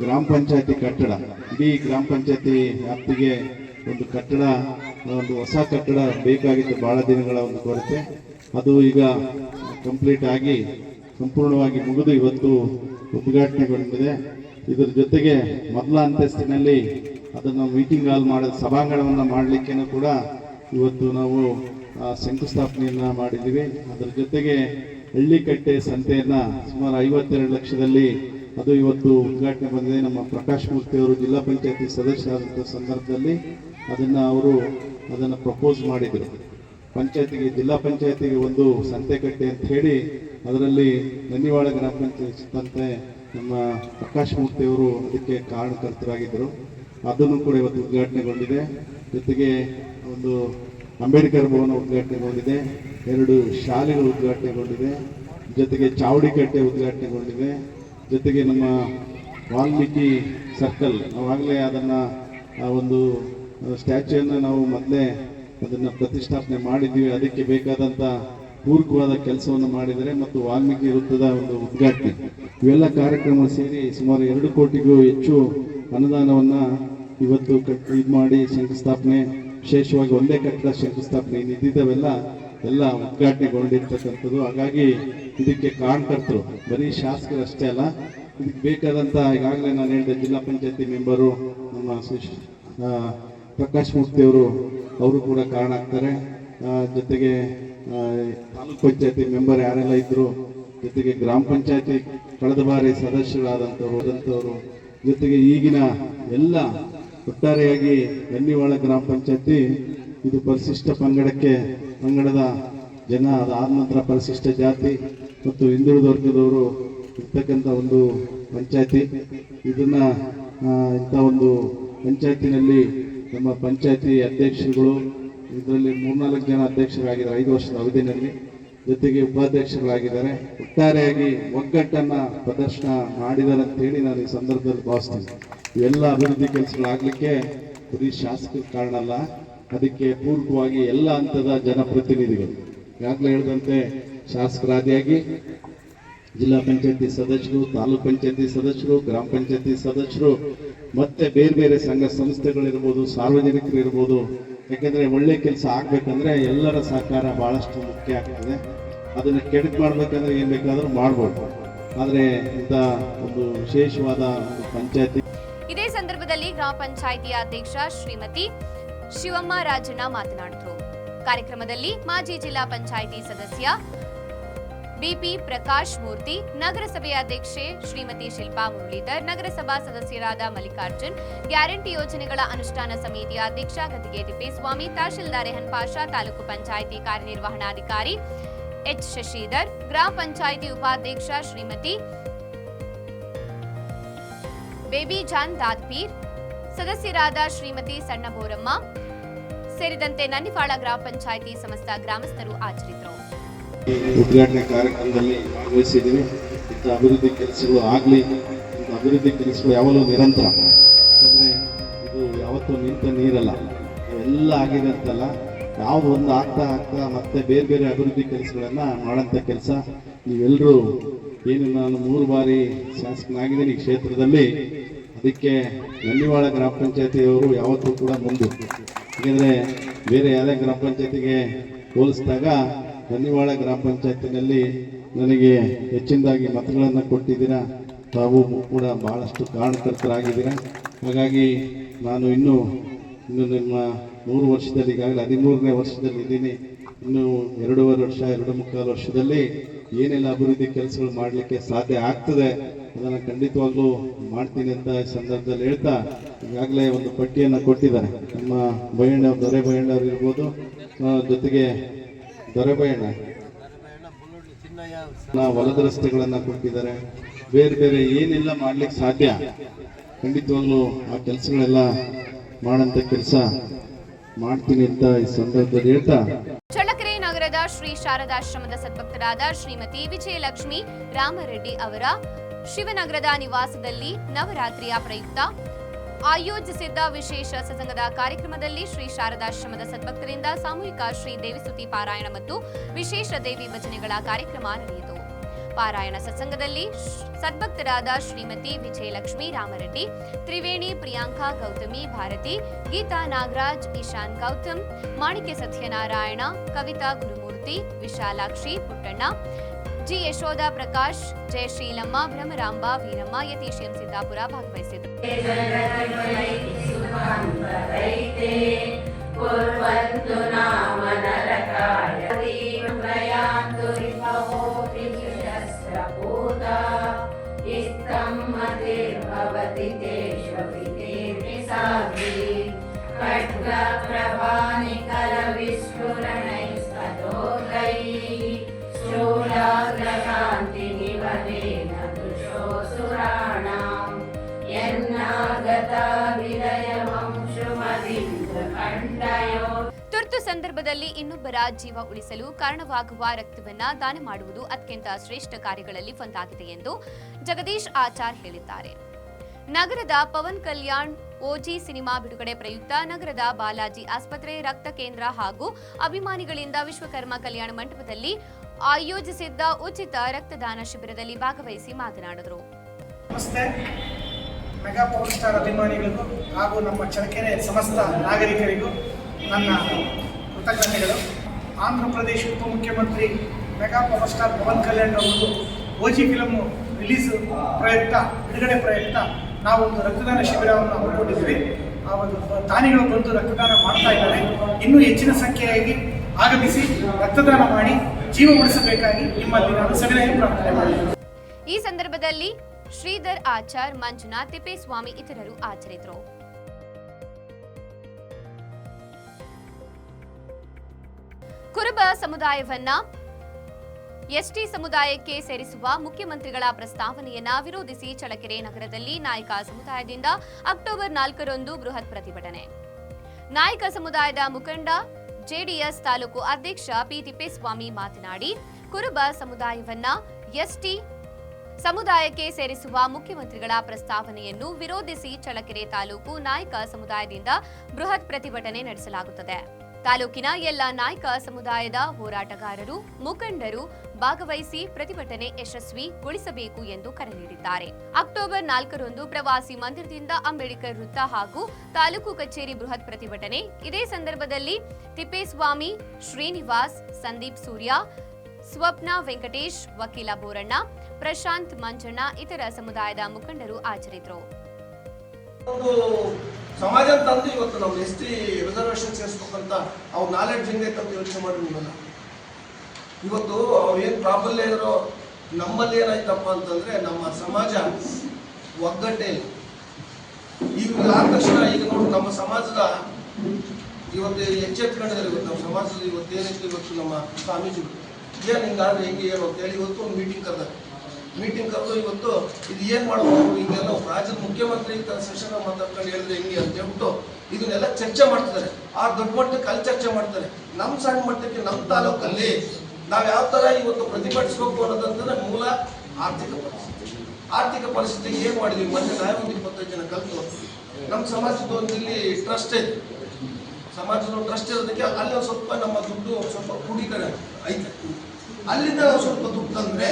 ಗ್ರಾಮ ಪಂಚಾಯತಿ ಕಟ್ಟಡ, ಇಡೀ ಗ್ರಾಮ ಪಂಚಾಯತಿ ವ್ಯಾಪ್ತಿಗೆ ಒಂದು ಕಟ್ಟಡ, ಒಂದು ಹೊಸ ಕಟ್ಟಡ ಬೇಕಾಗಿತ್ತು ಭಾಳ ದಿನಗಳ ಒಂದು ಕೊರತೆ. ಅದು ಈಗ ಕಂಪ್ಲೀಟ್ ಆಗಿ ಸಂಪೂರ್ಣವಾಗಿ ಮುಗಿದು ಇವತ್ತು ಉದ್ಘಾಟನೆಗೊಂಡಿದೆ. ಇದರ ಜೊತೆಗೆ ಮೊದಲ ಅಂತಸ್ತಿನಲ್ಲಿ ಅದನ್ನು ಮೀಟಿಂಗ್ ಹಾಲ್ ಮಾಡ ಸಭಾಂಗಣವನ್ನು ಮಾಡಲಿಕ್ಕೆ ಕೂಡ ಇವತ್ತು ನಾವು ಶಂಕುಸ್ಥಾಪನೆಯನ್ನು ಮಾಡಿದ್ದೀವಿ. ಅದರ ಜೊತೆಗೆ ಹಳ್ಳಿಕಟ್ಟೆ ಸಂತೆಯನ್ನು ಸುಮಾರು ಐವತ್ತೆರಡು ಲಕ್ಷದಲ್ಲಿ ಅದು ಇವತ್ತು ಉದ್ಘಾಟನೆ ಬಂದಿದೆ. ನಮ್ಮ ಪ್ರಕಾಶ್ ಮೂರ್ತಿ ಅವರು ಜಿಲ್ಲಾ ಪಂಚಾಯತಿ ಸದಸ್ಯರಾದಂಥ ಸಂದರ್ಭದಲ್ಲಿ ಅದನ್ನು ಅವರು ಅದನ್ನು ಪ್ರಪೋಸ್ ಮಾಡಿದರು. ಪಂಚಾಯತಿಗೆ, ಜಿಲ್ಲಾ ಪಂಚಾಯತಿಗೆ ಒಂದು ಸಂತೆಕಟ್ಟೆ ಅಂತ ಹೇಳಿ ಅದರಲ್ಲಿ ನನ್ನಿವಾಳ ಗ್ರಾಮ ಪಂಚಾಯತ್ ಸಂತೆ ನಮ್ಮ ಪ್ರಕಾಶ್ ಮೂರ್ತಿ ಅವರು ಅದಕ್ಕೆ ಕಾರಣಕರ್ತರಾಗಿದ್ದರು. ಅದನ್ನು ಕೂಡ ಇವತ್ತು ಉದ್ಘಾಟನೆಗೊಂಡಿದೆ. ಜೊತೆಗೆ ಒಂದು ಅಂಬೇಡ್ಕರ್ ಭವನ ಉದ್ಘಾಟನೆಗೊಂಡಿದೆ. ಎರಡು ಶಾಲೆಗಳು ಉದ್ಘಾಟನೆಗೊಂಡಿದೆ. ಜೊತೆಗೆ ಚಾವಡಿ ಕಟ್ಟೆ ಉದ್ಘಾಟನೆಗೊಂಡಿದೆ. ಜೊತೆಗೆ ನಮ್ಮ ವಾಲ್ಮೀಕಿ ಸರ್ಕಲ್, ನಾವಾಗಲೇ ಅದನ್ನು, ಆ ಒಂದು ಸ್ಟ್ಯಾಚ್ಯೂಯನ್ನು ನಾವು ಮೊದಲೇ ಅದನ್ನು ಪ್ರತಿಷ್ಠಾಪನೆ ಮಾಡಿದ್ದೀವಿ. ಅದಕ್ಕೆ ಬೇಕಾದಂಥ ಪೂರಕವಾದ ಕೆಲಸವನ್ನು ಮಾಡಿದರೆ ಮತ್ತು ವಾಲ್ಮೀಕಿ ವೃತ್ತದ ಒಂದು ಉದ್ಘಾಟನೆ. ಇವೆಲ್ಲ ಕಾರ್ಯಕ್ರಮ ಸೇರಿ ಸುಮಾರು ಎರಡು ಕೋಟಿಗೂ ಹೆಚ್ಚು ಅನುದಾನವನ್ನು ಇವತ್ತು ಕಟ್, ಇದು ಮಾಡಿ ಶಂಕುಸ್ಥಾಪನೆ, ವಿಶೇಷವಾಗಿ ಒಂದೇ ಕಟ್ಟಡ ಶಂಕುಸ್ಥಾಪನೆ ಇದ್ದಿದ್ದವೆಲ್ಲ ಎಲ್ಲ ಉದ್ಘಾಟನೆಗೊಂಡಿರ್ತಕ್ಕಂಥದ್ದು. ಹಾಗಾಗಿ ಇದಕ್ಕೆ ಕಾರಣಕರ್ತರು, ಬರೀ ಶಾಸಕರು ಅಷ್ಟೇ ಅಲ್ಲ, ಇದಕ್ಕೆ ಬೇಕಾದಂಥ ಈಗಾಗಲೇ ನಾನು ಹೇಳಿದೆ ಜಿಲ್ಲಾ ಪಂಚಾಯತಿ ಮೆಂಬರು ನಮ್ಮ ಪ್ರಕಾಶ್ ಮೂರ್ತಿ ಅವರು ಕೂಡ ಕಾರಣ ಆಗ್ತಾರೆ. ಜೊತೆಗೆ ತಾಲೂಕು ತಾಲೂಕ್ ಪಂಚಾಯತಿ ಮೆಂಬರ್ ಯಾರೆಲ್ಲ ಇದ್ರು, ಜೊತೆಗೆ ಗ್ರಾಮ ಪಂಚಾಯತಿ ಕಳೆದ ಬಾರಿ ಸದಸ್ಯರಾದಂಥವ್ರು ಜೊತೆಗೆ ಈಗಿನ ಎಲ್ಲ ಒಟ್ಟಾರೆಯಾಗಿ ಎನ್ನಿವಾಳ ಗ್ರಾಮ ಪಂಚಾಯತಿ, ಇದು ಪರಿಶಿಷ್ಟ ಪಂಗಡಕ್ಕೆ, ಪಂಗಡದ ಜನ ಅದಾದ ನಂತರ ಪರಿಶಿಷ್ಟ ಜಾತಿ ಮತ್ತು ಹಿಂದುಳಿದ ವರ್ಗದವರು ಇರ್ತಕ್ಕಂಥ ಒಂದು ಪಂಚಾಯತಿ. ಇದನ್ನು ಇಂಥ ಒಂದು ಪಂಚಾಯತಿನಲ್ಲಿ ನಮ್ಮ ಪಂಚಾಯತಿ ಅಧ್ಯಕ್ಷರುಗಳು, ಇದರಲ್ಲಿ ಮೂರ್ನಾಲ್ಕು ಜನ ಅಧ್ಯಕ್ಷರಾಗಿದ್ದಾರೆ, ಐದು ವರ್ಷದ ಅವಧಿನಲ್ಲಿ. ಜೊತೆಗೆ ಉಪಾಧ್ಯಕ್ಷರಾಗಿದ್ದಾರೆ ಒಟ್ಟಾರೆಯಾಗಿ ಒಗ್ಗಟ್ಟನ್ನು ಪ್ರದರ್ಶನ ಮಾಡಿದ್ದಾರೆ ಅಂತ ಹೇಳಿ ನಾನು ಈ ಸಂದರ್ಭದಲ್ಲಿ ಭಾವಿಸ್ತೀನಿ. ಇವೆಲ್ಲ ಅಭಿವೃದ್ಧಿ ಕೆಲಸಗಳಾಗಲಿಕ್ಕೆ ಬರೀ ಶಾಸಕರ ಕಾರಣ ಅಲ್ಲ, ಅದಕ್ಕೆ ಪೂರ್ವವಾಗಿ ಎಲ್ಲ ಹಂತದ ಜನಪ್ರತಿನಿಧಿಗಳು. ಈಗಾಗಲೇ ಹೇಳಿದಂತೆ ಶಾಸಕರಾದಿಯಾಗಿ ಜಿಲ್ಲಾ ಪಂಚಾಯತಿ ಸದಸ್ಯರು, ತಾಲೂಕ್ ಪಂಚಾಯತಿ ಸದಸ್ಯರು, ಗ್ರಾಮ ಪಂಚಾಯತಿ ಸದಸ್ಯರು, ಮತ್ತೆ ಬೇರೆ ಬೇರೆ ಸಂಘ ಸಂಸ್ಥೆಗಳಿರ್ಬೋದು, ಸಾರ್ವಜನಿಕರು ಇರ್ಬೋದು. ಯಾಕಂದ್ರೆ ಒಳ್ಳೆ ಕೆಲಸ ಆಗ್ಬೇಕಂದ್ರೆ ಎಲ್ಲರ ಸಹಕಾರ ಬಹಳಷ್ಟು ಮುಖ್ಯ ಆಗ್ತದೆ. ಅದನ್ನ ಕೆಡಕ್ ಮಾಡ್ಬೇಕಂದ್ರೆ ಏನ್ ಬೇಕಾದ್ರೂ ಮಾಡ್ಬೋದು. ಆದ್ರೆ ಇಂಥ ಒಂದು ವಿಶೇಷವಾದ ಪಂಚಾಯತಿ ಇದೇ ಸಂದರ್ಭದಲ್ಲಿ ಗ್ರಾಮ ಪಂಚಾಯಿತಿ ಅಧ್ಯಕ್ಷ ಶ್ರೀಮತಿ ಶಿವಮ್ಮ ರಾಜಣ್ಣ ಮಾತನಾಡಿದ್ರು. ಕಾರ್ಯಕ್ರಮದಲ್ಲಿ ಮಾಜಿ ಜಿಲ್ಲಾ ಪಂಚಾಯಿತಿ ಸದಸ್ಯ ಬಿಪಿ ಪ್ರಕಾಶ್ ಮೂರ್ತಿ ನಗರಸಭೆಯ ಅಧ್ಯಕ್ಷೆ ಶ್ರೀಮತಿ ಶಿಲ್ಪಾ ಮುರಳೀಧರ್, ನಗರಸಭಾ ಸದಸ್ಯರಾದ ಮಲ್ಲಿಕಾರ್ಜುನ್, ಗ್ಯಾರಂಟಿ ಯೋಜನೆಗಳ ಅನುಷ್ಠಾನ ಸಮಿತಿಯ ಅಧ್ಯಕ್ಷ ಗದಿಗೆ ತಿಪ್ಪೇಸ್ವಾಮಿ, ತಹಶೀಲ್ದಾರ್ ರೆಹನ್ ಪಾಷಾ, ತಾಲೂಕು ಪಂಚಾಯಿತಿ ಕಾರ್ಯನಿರ್ವಹಣಾಧಿಕಾರಿ ಎಚ್ ಶಶಿಧರ್, ಗ್ರಾಮ ಪಂಚಾಯಿತಿ ಉಪಾಧ್ಯಕ್ಷ ಶ್ರೀಮತಿ ಬೇಬಿ ಜಾನ್ ದಾದ್ಪೀರ್, ಸದಸ್ಯರಾದ ಶ್ರೀಮತಿ ಸಣ್ಣ ಬೋರಮ್ಮ ಸೇರಿದಂತೆ ನನ್ನಿಫಾಳ ಗ್ರಾಮ ಪಂಚಾಯಿತಿ ಸಮಸ್ತ ಗ್ರಾಮಸ್ಥರು ಹಾಜರಿದ್ದರು. ಉದ್ಘಾಟನೆ ಕಾರ್ಯಕ್ರಮದಲ್ಲಿ ಭಾಗವಹಿಸಿದ್ದೀನಿ ಇಂಥ ಅಭಿವೃದ್ಧಿ ಕೆಲಸಗಳು ಆಗಲಿ, ಇಂಥ ಅಭಿವೃದ್ಧಿ ಕೆಲಸಗಳು ಯಾವಾಗಲೂ ನಿರಂತರ. ಯಾಕಂದರೆ ಇದು ಯಾವತ್ತೂ ನಿಂತ ನೀರಲ್ಲ. ಎಲ್ಲ ಅಂತಲ್ಲ, ನಾವು ಒಂದು ಆಗ್ತಾ ಆಗ್ತಾ ಮತ್ತೆ ಬೇರೆ ಬೇರೆ ಅಭಿವೃದ್ಧಿ ಕೆಲಸಗಳನ್ನು ಮಾಡೋಂಥ ಕೆಲಸ. ನೀವೆಲ್ಲರೂ ಏನು ನಾನು ಮೂರು ಬಾರಿ ಶಾಸಕನಾಗಿದ್ದೀನಿ ಈ ಕ್ಷೇತ್ರದಲ್ಲಿ. ಅದಕ್ಕೆ ನನ್ನಿವಾಳ ಗ್ರಾಮ ಪಂಚಾಯತಿಯವರು ಯಾವತ್ತೂ ಕೂಡ ಮುಂದೆ. ಯಾಕೆಂದರೆ ಬೇರೆ ಯಾವುದೇ ಗ್ರಾಮ ಪಂಚಾಯತಿಗೆ ಹೋಲಿಸಿದಾಗ ನನ್ನಿವಾಳ ಗ್ರಾಮ ಪಂಚಾಯತಿನಲ್ಲಿ ನನಗೆ ಹೆಚ್ಚಿನದಾಗಿ ಮತಗಳನ್ನು ಕೊಟ್ಟಿದ್ದೀರಾ? ತಾವು ಕೂಡ ಭಾಳಷ್ಟು ಕಾರಣಕರ್ತರಾಗಿದ್ದೀರಾ? ಹಾಗಾಗಿ ನಾನು ಇನ್ನೂ ಇನ್ನು ನಿಮ್ಮ ಮೂರು ವರ್ಷದಲ್ಲಿ, ಈಗಾಗಲೇ ಹದಿಮೂರನೇ ವರ್ಷದಲ್ಲಿ ಇದ್ದೀನಿ. ಇನ್ನು ಎರಡೂವರೆ ವರ್ಷ, ಎರಡು ಮುಕ್ಕಾಲು ವರ್ಷದಲ್ಲಿ ಏನೆಲ್ಲ ಅಭಿವೃದ್ಧಿ ಕೆಲಸಗಳು ಮಾಡಲಿಕ್ಕೆ ಸಾಧ್ಯ ಆಗ್ತದೆ ಅದನ್ನು ಖಂಡಿತವಾಗ್ಲೂ ಮಾಡ್ತೀನಿ ಅಂತ ಈ ಸಂದರ್ಭದಲ್ಲಿ ಹೇಳ್ತಾ ಈಗಾಗಲೇ ಒಂದು ಪಟ್ಟಿಯನ್ನು ಕೊಟ್ಟಿದ್ದಾರೆ. ನಮ್ಮ ಬಯಣ್ಣ, ದೊರೆ ಬಯಣ್ಣವ್ರು ಇರ್ಬೋದು. ಜೊತೆಗೆ ದೊರೆ ಬಯಣ್ಣ ನಾ ಹೊಲದ ರಸ್ತೆಗಳನ್ನ ಕೊಟ್ಟಿದ್ದಾರೆ. ಬೇರೆ ಬೇರೆ ಏನೆಲ್ಲ ಮಾಡ್ಲಿಕ್ಕೆ ಸಾಧ್ಯ? ಖಂಡಿತವಾಗ್ಲೂ ಆ ಕೆಲಸಗಳೆಲ್ಲ ಮಾಡಂತ ಕೆಲಸ ಮಾಡ್ತೀನಿ ಅಂತ ಈ ಸಂದರ್ಭದಲ್ಲಿ ಹೇಳ್ತಾ. ಚಳ್ಳಕೆರೆ ನಗರದ ಶ್ರೀ ಶಾರದಾಶ್ರಮದ ಸದ್ಭಕ್ತರಾದ ಶ್ರೀಮತಿ ವಿಜಯಲಕ್ಷ್ಮಿ ರಾಮರೆಡ್ಡಿ ಅವರ ಶಿವನಗರದ ನಿವಾಸದಲ್ಲಿ ನವರಾತ್ರಿಯ ಪ್ರಯುಕ್ತ ಆಯೋಜಿಸಿದ್ದ ವಿಶೇಷ ಸತ್ಸಂಗದ ಕಾರ್ಯಕ್ರಮದಲ್ಲಿ ಶ್ರೀ ಶಾರದಾಶ್ರಮದ ಸದ್ಭಕ್ತರಿಂದ ಸಾಮೂಹಿಕ ಶ್ರೀ ದೇವಿಸುತಿ ಪಾರಾಯಣ ಮತ್ತು ವಿಶೇಷ ದೇವಿ ಭಜನೆಗಳ ಕಾರ್ಯಕ್ರಮ ನಡೆಯಿತು. ಪಾರಾಯಣ ಸತ್ಸಂಗದಲ್ಲಿ ಸದ್ಭಕ್ತರಾದ ಶ್ರೀಮತಿ ವಿಜಯಲಕ್ಷ್ಮಿ ರಾಮರೆಡ್ಡಿ, ತ್ರಿವೇಣಿ ಪ್ರಿಯಾಂಕಾ ಗೌತಮಿ ಭಾರತಿ, ಗೀತಾ ನಾಗರಾಜ್ ಇಶಾನ್ ಗೌತಮ್, ಮಾಣಿಕ್ಯ ಸತ್ಯನಾರಾಯಣ, ಕವಿತಾ ಗುರುಮೂರ್ತಿ, ವಿಶಾಲಾಕ್ಷಿ ಪುಟ್ಟಣ್ಣ ಜಿ ಯಶೋಧ ಪ್ರಕಾಶ್ ಜಯಶ್ರೀಲಮ್ಮ ಭ್ರಮರಾಂಬ ವೀರಮ್ಮ ಯತೀಶ್ ಎಂ ಸಿದ್ದಾಪುರ ಭಾಗವಹಿಸಿದ್ದರು कुर्वन्तु नाम नरकाय प्रयान्तु रिपवोऽपिशस्त्रपूता इत्थं मतिर्भवति तेष्वपि तेर्निसाभि खड्गप्रभानिकरविस्फुरणैस्ततोकैः स्थूलाग्रकान्तिनिवनेन दुषोऽसुराणाम् यन्नागता विलयवंशुमदिन्द्रखण्डयो ತುರ್ತು ಸಂದರ್ಭದಲ್ಲಿ ಇನ್ನೊಬ್ಬರ ಜೀವ ಉಳಿಸಲು ಕಾರಣವಾಗುವ ರಕ್ತವನ್ನ ದಾನ ಮಾಡುವುದು ಅತ್ಯಂತ ಶ್ರೇಷ್ಠ ಕಾರ್ಯಗಳಲ್ಲಿ ಒಂದಾಗಿದೆ ಎಂದು ಜಗದೀಶ್ ಆಚಾರ್ ಹೇಳಿದ್ದಾರೆ ನಗರದ ಪವನ್ ಕಲ್ಯಾಣ್ ಓಜಿ ಸಿನಿಮಾ ಬಿಡುಗಡೆ ಪ್ರಯುಕ್ತ ನಗರದ ಬಾಲಾಜಿ ಆಸ್ಪತ್ರೆ ರಕ್ತ ಕೇಂದ್ರ ಹಾಗೂ ಅಭಿಮಾನಿಗಳಿಂದ ವಿಶ್ವಕರ್ಮ ಕಲ್ಯಾಣ ಮಂಟಪದಲ್ಲಿ ಆಯೋಜಿಸಿದ್ದ ಉಚಿತ ರಕ್ತದಾನ ಶಿಬಿರದಲ್ಲಿ ಭಾಗವಹಿಸಿ ಮಾತನಾಡಿದರು. ನಮಸ್ತೆ. ಮೆಗಾ ಪವರ್ ಸ್ಟಾರ್ ಅಭಿಮಾನಿಗಳಿಗೂ ಹಾಗೂ ನಮ್ಮ ಚಳ್ಳಕೆರೆ ಸಮಸ್ತ ನಾಗರಿಕರಿಗೂ ನನ್ನ ಕೃತಜ್ಞತೆಗಳು. ಆಂಧ್ರ ಪ್ರದೇಶ ಉಪಮುಖ್ಯಮಂತ್ರಿ mega power star Pawan Kalyan ಅವರು ಓಜಿ ಫಿಲಮ್ ರಿಲೀಸ್ ಪ್ರಯುಕ್ತ, ಬಿಡುಗಡೆ ಪ್ರಯುಕ್ತ ನಾವು ಒಂದು ರಕ್ತದಾನ ಶಿಬಿರವನ್ನು ಹಮ್ಮಿಕೊಂಡಿದ್ವಿ. ಆ ಒಂದು ದಾನಿಗಳು ಬಂದು ರಕ್ತದಾನ ಮಾಡ್ತಾ ಇದ್ದಾರೆ. ಇನ್ನೂ ಹೆಚ್ಚಿನ ಸಂಖ್ಯೆಯಾಗಿ ಆಗಮಿಸಿ ರಕ್ತದಾನ ಮಾಡಿ ಜೀವ ಉಳಿಸಬೇಕಾಗಿ ನಿಮ್ಮಲ್ಲಿ ನಾನು ಸವಿನಯ ಪ್ರಾರ್ಥನೆ ಈ ಸಂದರ್ಭದಲ್ಲಿ ಶ್ರೀಧರ್ ಆಚಾರ್, ಮಂಜುನಾಥ್ ತಿಪ್ಪೇಸ್ವಾಮಿ ಇತರರು ಆಚರಿದ್ರು ಕುರುಬ ಸಮುದಾಯವನ್ನ ಎಸ್ಟಿ ಸಮುದಾಯಕ್ಕೆ ಸೇರಿಸುವ ಮುಖ್ಯಮಂತ್ರಿಗಳ ಪ್ರಸ್ತಾವನೆಯನ್ನ ವಿರೋಧಿಸಿ ಚಳಕೆರೆ ನಗರದಲ್ಲಿ ನಾಯಕ ಸಮುದಾಯದಿಂದ ಅಕ್ಟೋಬರ್ ನಾಲ್ಕರಂದು ಬೃಹತ್ ಪ್ರತಿಭಟನೆ. ನಾಯಕ ಸಮುದಾಯದ ಮುಖಂಡ ಜೆಡಿಎಸ್ ತಾಲೂಕು ಅಧ್ಯಕ್ಷ ಪಿ ತಿಪ್ಪೇಸ್ವಾಮಿ ಮಾತನಾಡಿ, ಕುರುಬ ಸಮುದಾಯವನ್ನ ಎಸ್ಟಿ ಸಮುದಾಯಕ್ಕೆ ಸೇರಿಸುವ ಮುಖ್ಯಮಂತ್ರಿಗಳ ಪ್ರಸ್ತಾವನೆಯನ್ನು ವಿರೋಧಿಸಿ ಚಳ್ಳಕೆರೆ ತಾಲೂಕು ನಾಯಕ ಸಮುದಾಯದಿಂದ ಬೃಹತ್ ಪ್ರತಿಭಟನೆ ನಡೆಸಲಾಗುತ್ತದೆ. ತಾಲೂಕಿನ ಎಲ್ಲ ನಾಯಕ ಸಮುದಾಯದ ಹೋರಾಟಗಾರರು, ಮುಖಂಡರು ಭಾಗವಹಿಸಿ ಪ್ರತಿಭಟನೆ ಯಶಸ್ವಿಗೊಳಿಸಬೇಕು ಎಂದು ಕರೆ ನೀಡಿದ್ದಾರೆ. ಅಕ್ಟೋಬರ್ ನಾಲ್ಕರಂದು ಪ್ರವಾಸಿ ಮಂದಿರದಿಂದ ಅಂಬೇಡ್ಕರ್ ವೃತ್ತ ಹಾಗೂ ತಾಲೂಕು ಕಚೇರಿ ಬೃಹತ್ ಪ್ರತಿಭಟನೆ. ಇದೇ ಸಂದರ್ಭದಲ್ಲಿ ತಿಪ್ಪೇಸ್ವಾಮಿ, ಶ್ರೀನಿವಾಸ್, ಸಂದೀಪ್ ಸೂರ್ಯ, ಸ್ವಪ್ನ ವೆಂಕಟೇಶ್, ವಕೀಲ ಬೋರಣ್ಣ, ಪ್ರಶಾಂತ್ ಮಂಜಣ್ಣ ಇತರ ಸಮುದಾಯದ ಮುಖಂಡರು ಒಂದು ಸಮಾಜ ತಂದು ಇವತ್ತು ನಾವು ಎಸ್ ಟಿ ರಿಸರ್ವೇಶನ್ ಸೇರಿಸ್ಬೇಕಂತ ಅವ್ರ ನಾಲೆಡ್ಜ್ ಹೆಂಗೈತೆ ಅಂತ ಯೋಚನೆ ಮಾಡಿ ನೀವಲ್ಲ ಇವತ್ತು ಏನು ಪ್ರಾಬಲ್ಯ ಇರೋ ನಮ್ಮಲ್ಲಿ ಏನಾಯ್ತಪ್ಪ ಅಂತಂದ್ರೆ ನಮ್ಮ ಸಮಾಜ ಒಗ್ಗಟ್ಟೆ ಇಲ್ಲ. ಈಗ ಆದ ಈಗ ನೋಡಿ, ನಮ್ಮ ಸಮಾಜದ ಇವತ್ತು ಎಚ್ಚೆತ್ಕೊಂಡಿದ್ದಾರೆ ಇವತ್ತು ನಮ್ಮ ಸಮಾಜದ ಇವತ್ತು ಏನಿತ್ತು ಇವತ್ತು ನಮ್ಮ ಸ್ವಾಮೀಜಿಗಳು. ಏನು ಹಿಂಗಾದ್ರೆ ಹೆಂಗೆ ಏನು ಅಂತೇಳಿ ಇವತ್ತು ಒಂದು ಮೀಟಿಂಗ್ ಕರೆದಾರೆ. ಮೀಟಿಂಗ್ ಕರೆದು ಇವತ್ತು ಇದು ಏನು ಮಾಡಬೇಕು? ಇದೆಲ್ಲ ರಾಜ್ಯದ ಮುಖ್ಯಮಂತ್ರಿ ಸೆಷನ್ ಮಾತಾಡ್ಕೊಂಡು ಹೇಳಿದ್ರೆ ಹೆಂಗೆ ಅಂತ ಹೇಳ್ಬಿಟ್ಟು ಇದನ್ನೆಲ್ಲ ಚರ್ಚೆ ಮಾಡ್ತಿದ್ದಾರೆ. ಆ ದೊಡ್ಡ ಮಟ್ಟಕ್ಕೆ ಅಲ್ಲಿ ಚರ್ಚೆ ಮಾಡ್ತಾರೆ. ನಮ್ಮ ಸಣ್ಣ ಮಟ್ಟಕ್ಕೆ ನಮ್ಮ ತಾಲೂಕಲ್ಲಿ ನಾವು ಯಾವ ಥರ ಇವತ್ತು ಪ್ರತಿಭಟಿಸ್ಬೇಕು ಅನ್ನೋದಂತಂದ್ರೆ ಮೂಲ ಆರ್ಥಿಕ ಪರಿಸ್ಥಿತಿ. ಆರ್ಥಿಕ ಪರಿಸ್ಥಿತಿ ಏನು ಮಾಡಿದ್ವಿ? ಮೊನ್ನೆ ನಾವೇ ಒಂದು ಇಪ್ಪತ್ತೈದು ಜನ ಕಲಿತು. ನಮ್ಮ ಸಮಾಜದ ಒಂದು ಟ್ರಸ್ಟ್ ಇದೆ. ಸಮಾಜದ ಟ್ರಸ್ಟ್ ಇರೋದಕ್ಕೆ ಅಲ್ಲಿ ಸ್ವಲ್ಪ ನಮ್ಮ ದುಡ್ಡು ಸ್ವಲ್ಪ ಕೂಡಿಕಡೆ ಐತೆ. ಅಲ್ಲಿಂದ ನಾವು ಸ್ವಲ್ಪ ದುಡ್ಡು ತಂದ್ರೆ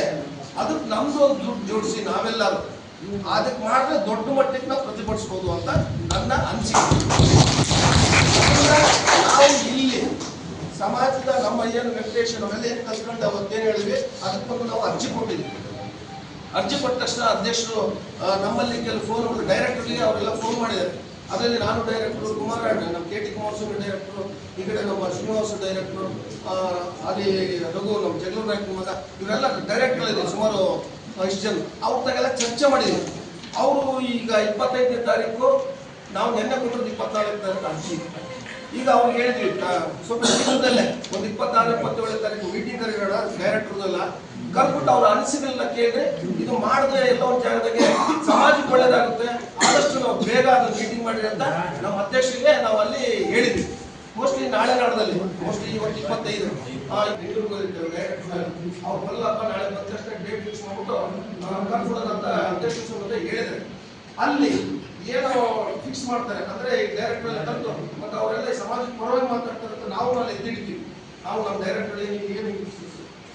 ಅದಕ್ಕೆ ನಮ್ದು ದುಡ್ಡು ಜೋಡಿಸಿ ನಾವೆಲ್ಲರೂ ಅದಕ್ಕೆ ಮಾತ್ರ ದೊಡ್ಡ ಮಟ್ಟಕ್ಕೆ ನಾವು ಪ್ರತಿಭಟಿಸ್ಬೋದು ಅಂತ ನನ್ನ ಅನಿಸಿಕೆ. ನಾವು ಇಲ್ಲಿ ಸಮಾಜದ ನಮ್ಮ ಏನು ವೆಂಕಟೇಶನ್ ಅವೆಲ್ಲ ಏನು ಕಲ್ತ್ಕೊಂಡು ಅವತ್ತೇನು ಹೇಳಿದ್ವಿ? ಅದಕ್ಕೊಂದು ನಾವು ಅರ್ಜಿ ಕೊಟ್ಟಿದ್ವಿ. ಅರ್ಜಿ ಕೊಟ್ಟ ತಕ್ಷಣ ಅಧ್ಯಕ್ಷರು ನಮ್ಮಲ್ಲಿ ಕೆಲವು ಫೋನ್ಗಳು ಡೈರೆಕ್ಟ್ರಿಗೆ ಅವರೆಲ್ಲ ಫೋನ್ ಮಾಡಿದ್ದಾರೆ. ಅದರಲ್ಲಿ ನಾನು ಡೈರೆಕ್ಟ್ರು ಕುಮಾರಣ್ಣ, ನಮ್ಮ ಕೆ ಟಿ ಕುಮಾರಸ್ವಾಮಿ ಡೈರೆಕ್ಟ್ರು ಈ ಕಡೆ ನಮ್ಮ ಶ್ರೀನಿವಾಸ ಡೈರೆಕ್ಟ್ರು ಅಲ್ಲಿ ರಘು, ನಮ್ಮ ಜಗಳೂರು ನಾಯಕ್ ಮಗ ಇವರೆಲ್ಲ ಡೈರೆಕ್ಟ್ಗಳಿದೆ ಸುಮಾರು ಇಷ್ಟು ಜನ. ಅವ್ರ ತಾಗೆಲ್ಲ ಚರ್ಚೆ ಮಾಡಿದ್ದೀವಿ ಅವರು ಈಗ ಇಪ್ಪತ್ತೈದನೇ ತಾರೀಕು, ನಾವು ನಿನ್ನೆ ಕೊಟ್ಟದ್ದು ಇಪ್ಪತ್ತಾರನೇ ತಾರೀಕು ಅರ್ಜಿ. ಈಗ ಅವ್ರು ಹೇಳಿದ್ವಿ ಸ್ವಲ್ಪ ಒಂದು ಇಪ್ಪತ್ತಾರು ಇಪ್ಪತ್ತೇಳನೇ ತಾರೀಕು ಮೀಟಿಂಗ್ ಕರೆಯೋಣ ಡೈರೆಕ್ಟರ್ದೆಲ್ಲ ಕರ್ಬಿಟ್ಟು ಅವ್ರ ಅನಿಸಿಕೆಗಳನ್ನ ಕೇಳಿದ್ರೆ ಇದು ಮಾಡಿದ್ರೆ ಎಲ್ಲ ಒಂದು ಜಾಗದಾಗೆ ಸಮಾಜಕ್ಕೆ ಒಳ್ಳೇದಾಗುತ್ತೆ ಆದಷ್ಟು ನಾವು ಬೇಗ ಅದನ್ನ ಮೀಟಿಂಗ್ ಮಾಡಿ ಅಂತ ನಮ್ಮ ಅಧ್ಯಕ್ಷರಿಗೆ ನಾವು ಅಲ್ಲಿ ಹೇಳಿದ್ವಿ. ಮೋಸ್ಟ್ಲಿ ನಾಳೆ ನಾಡದಲ್ಲಿ ಮೋಸ್ಟ್ಲಿ ಇವತ್ತು ಇಪ್ಪತ್ತೈದು. ಬೆಂಗಳೂರಿಗೆ ಹೋಗಿರ್ತೇವೆ. ಅವ್ರು ಬರಲ್ಲಪ್ಪ ನಾಳೆ ಬಂದ ತಕ್ಷಣ ಡೇಟ್ ಫಿಕ್ಸ್ ಮಾಡ್ಬಿಟ್ಟು ಕರ್ಕೊಡೋದಂತ ಅಧ್ಯಕ್ಷ ಸಮೇತ ಹೇಳಿದ್ರೆ. ಅಲ್ಲಿ ಏನೋ ಫಿಕ್ಸ್ ಮಾಡ್ತಾರೆ, ಅಂದ್ರೆ ಈ ಡೈರೆಕ್ಟರ್ ಎಲ್ಲ ತಂದು, ಮತ್ತೆ ಅವರೆಲ್ಲ ಸಮಾಜಕ್ಕೆ ಪರವಾಗಿ ಮಾತಾಡ್ತಾರೆ ಅಂತ ನಾವು ಅಲ್ಲಿ ಎತ್ತಿಡ್ತೀವಿ ನಾವು ನಮ್ಮ ಡೈರೆಕ್ಟರ್ ಏನು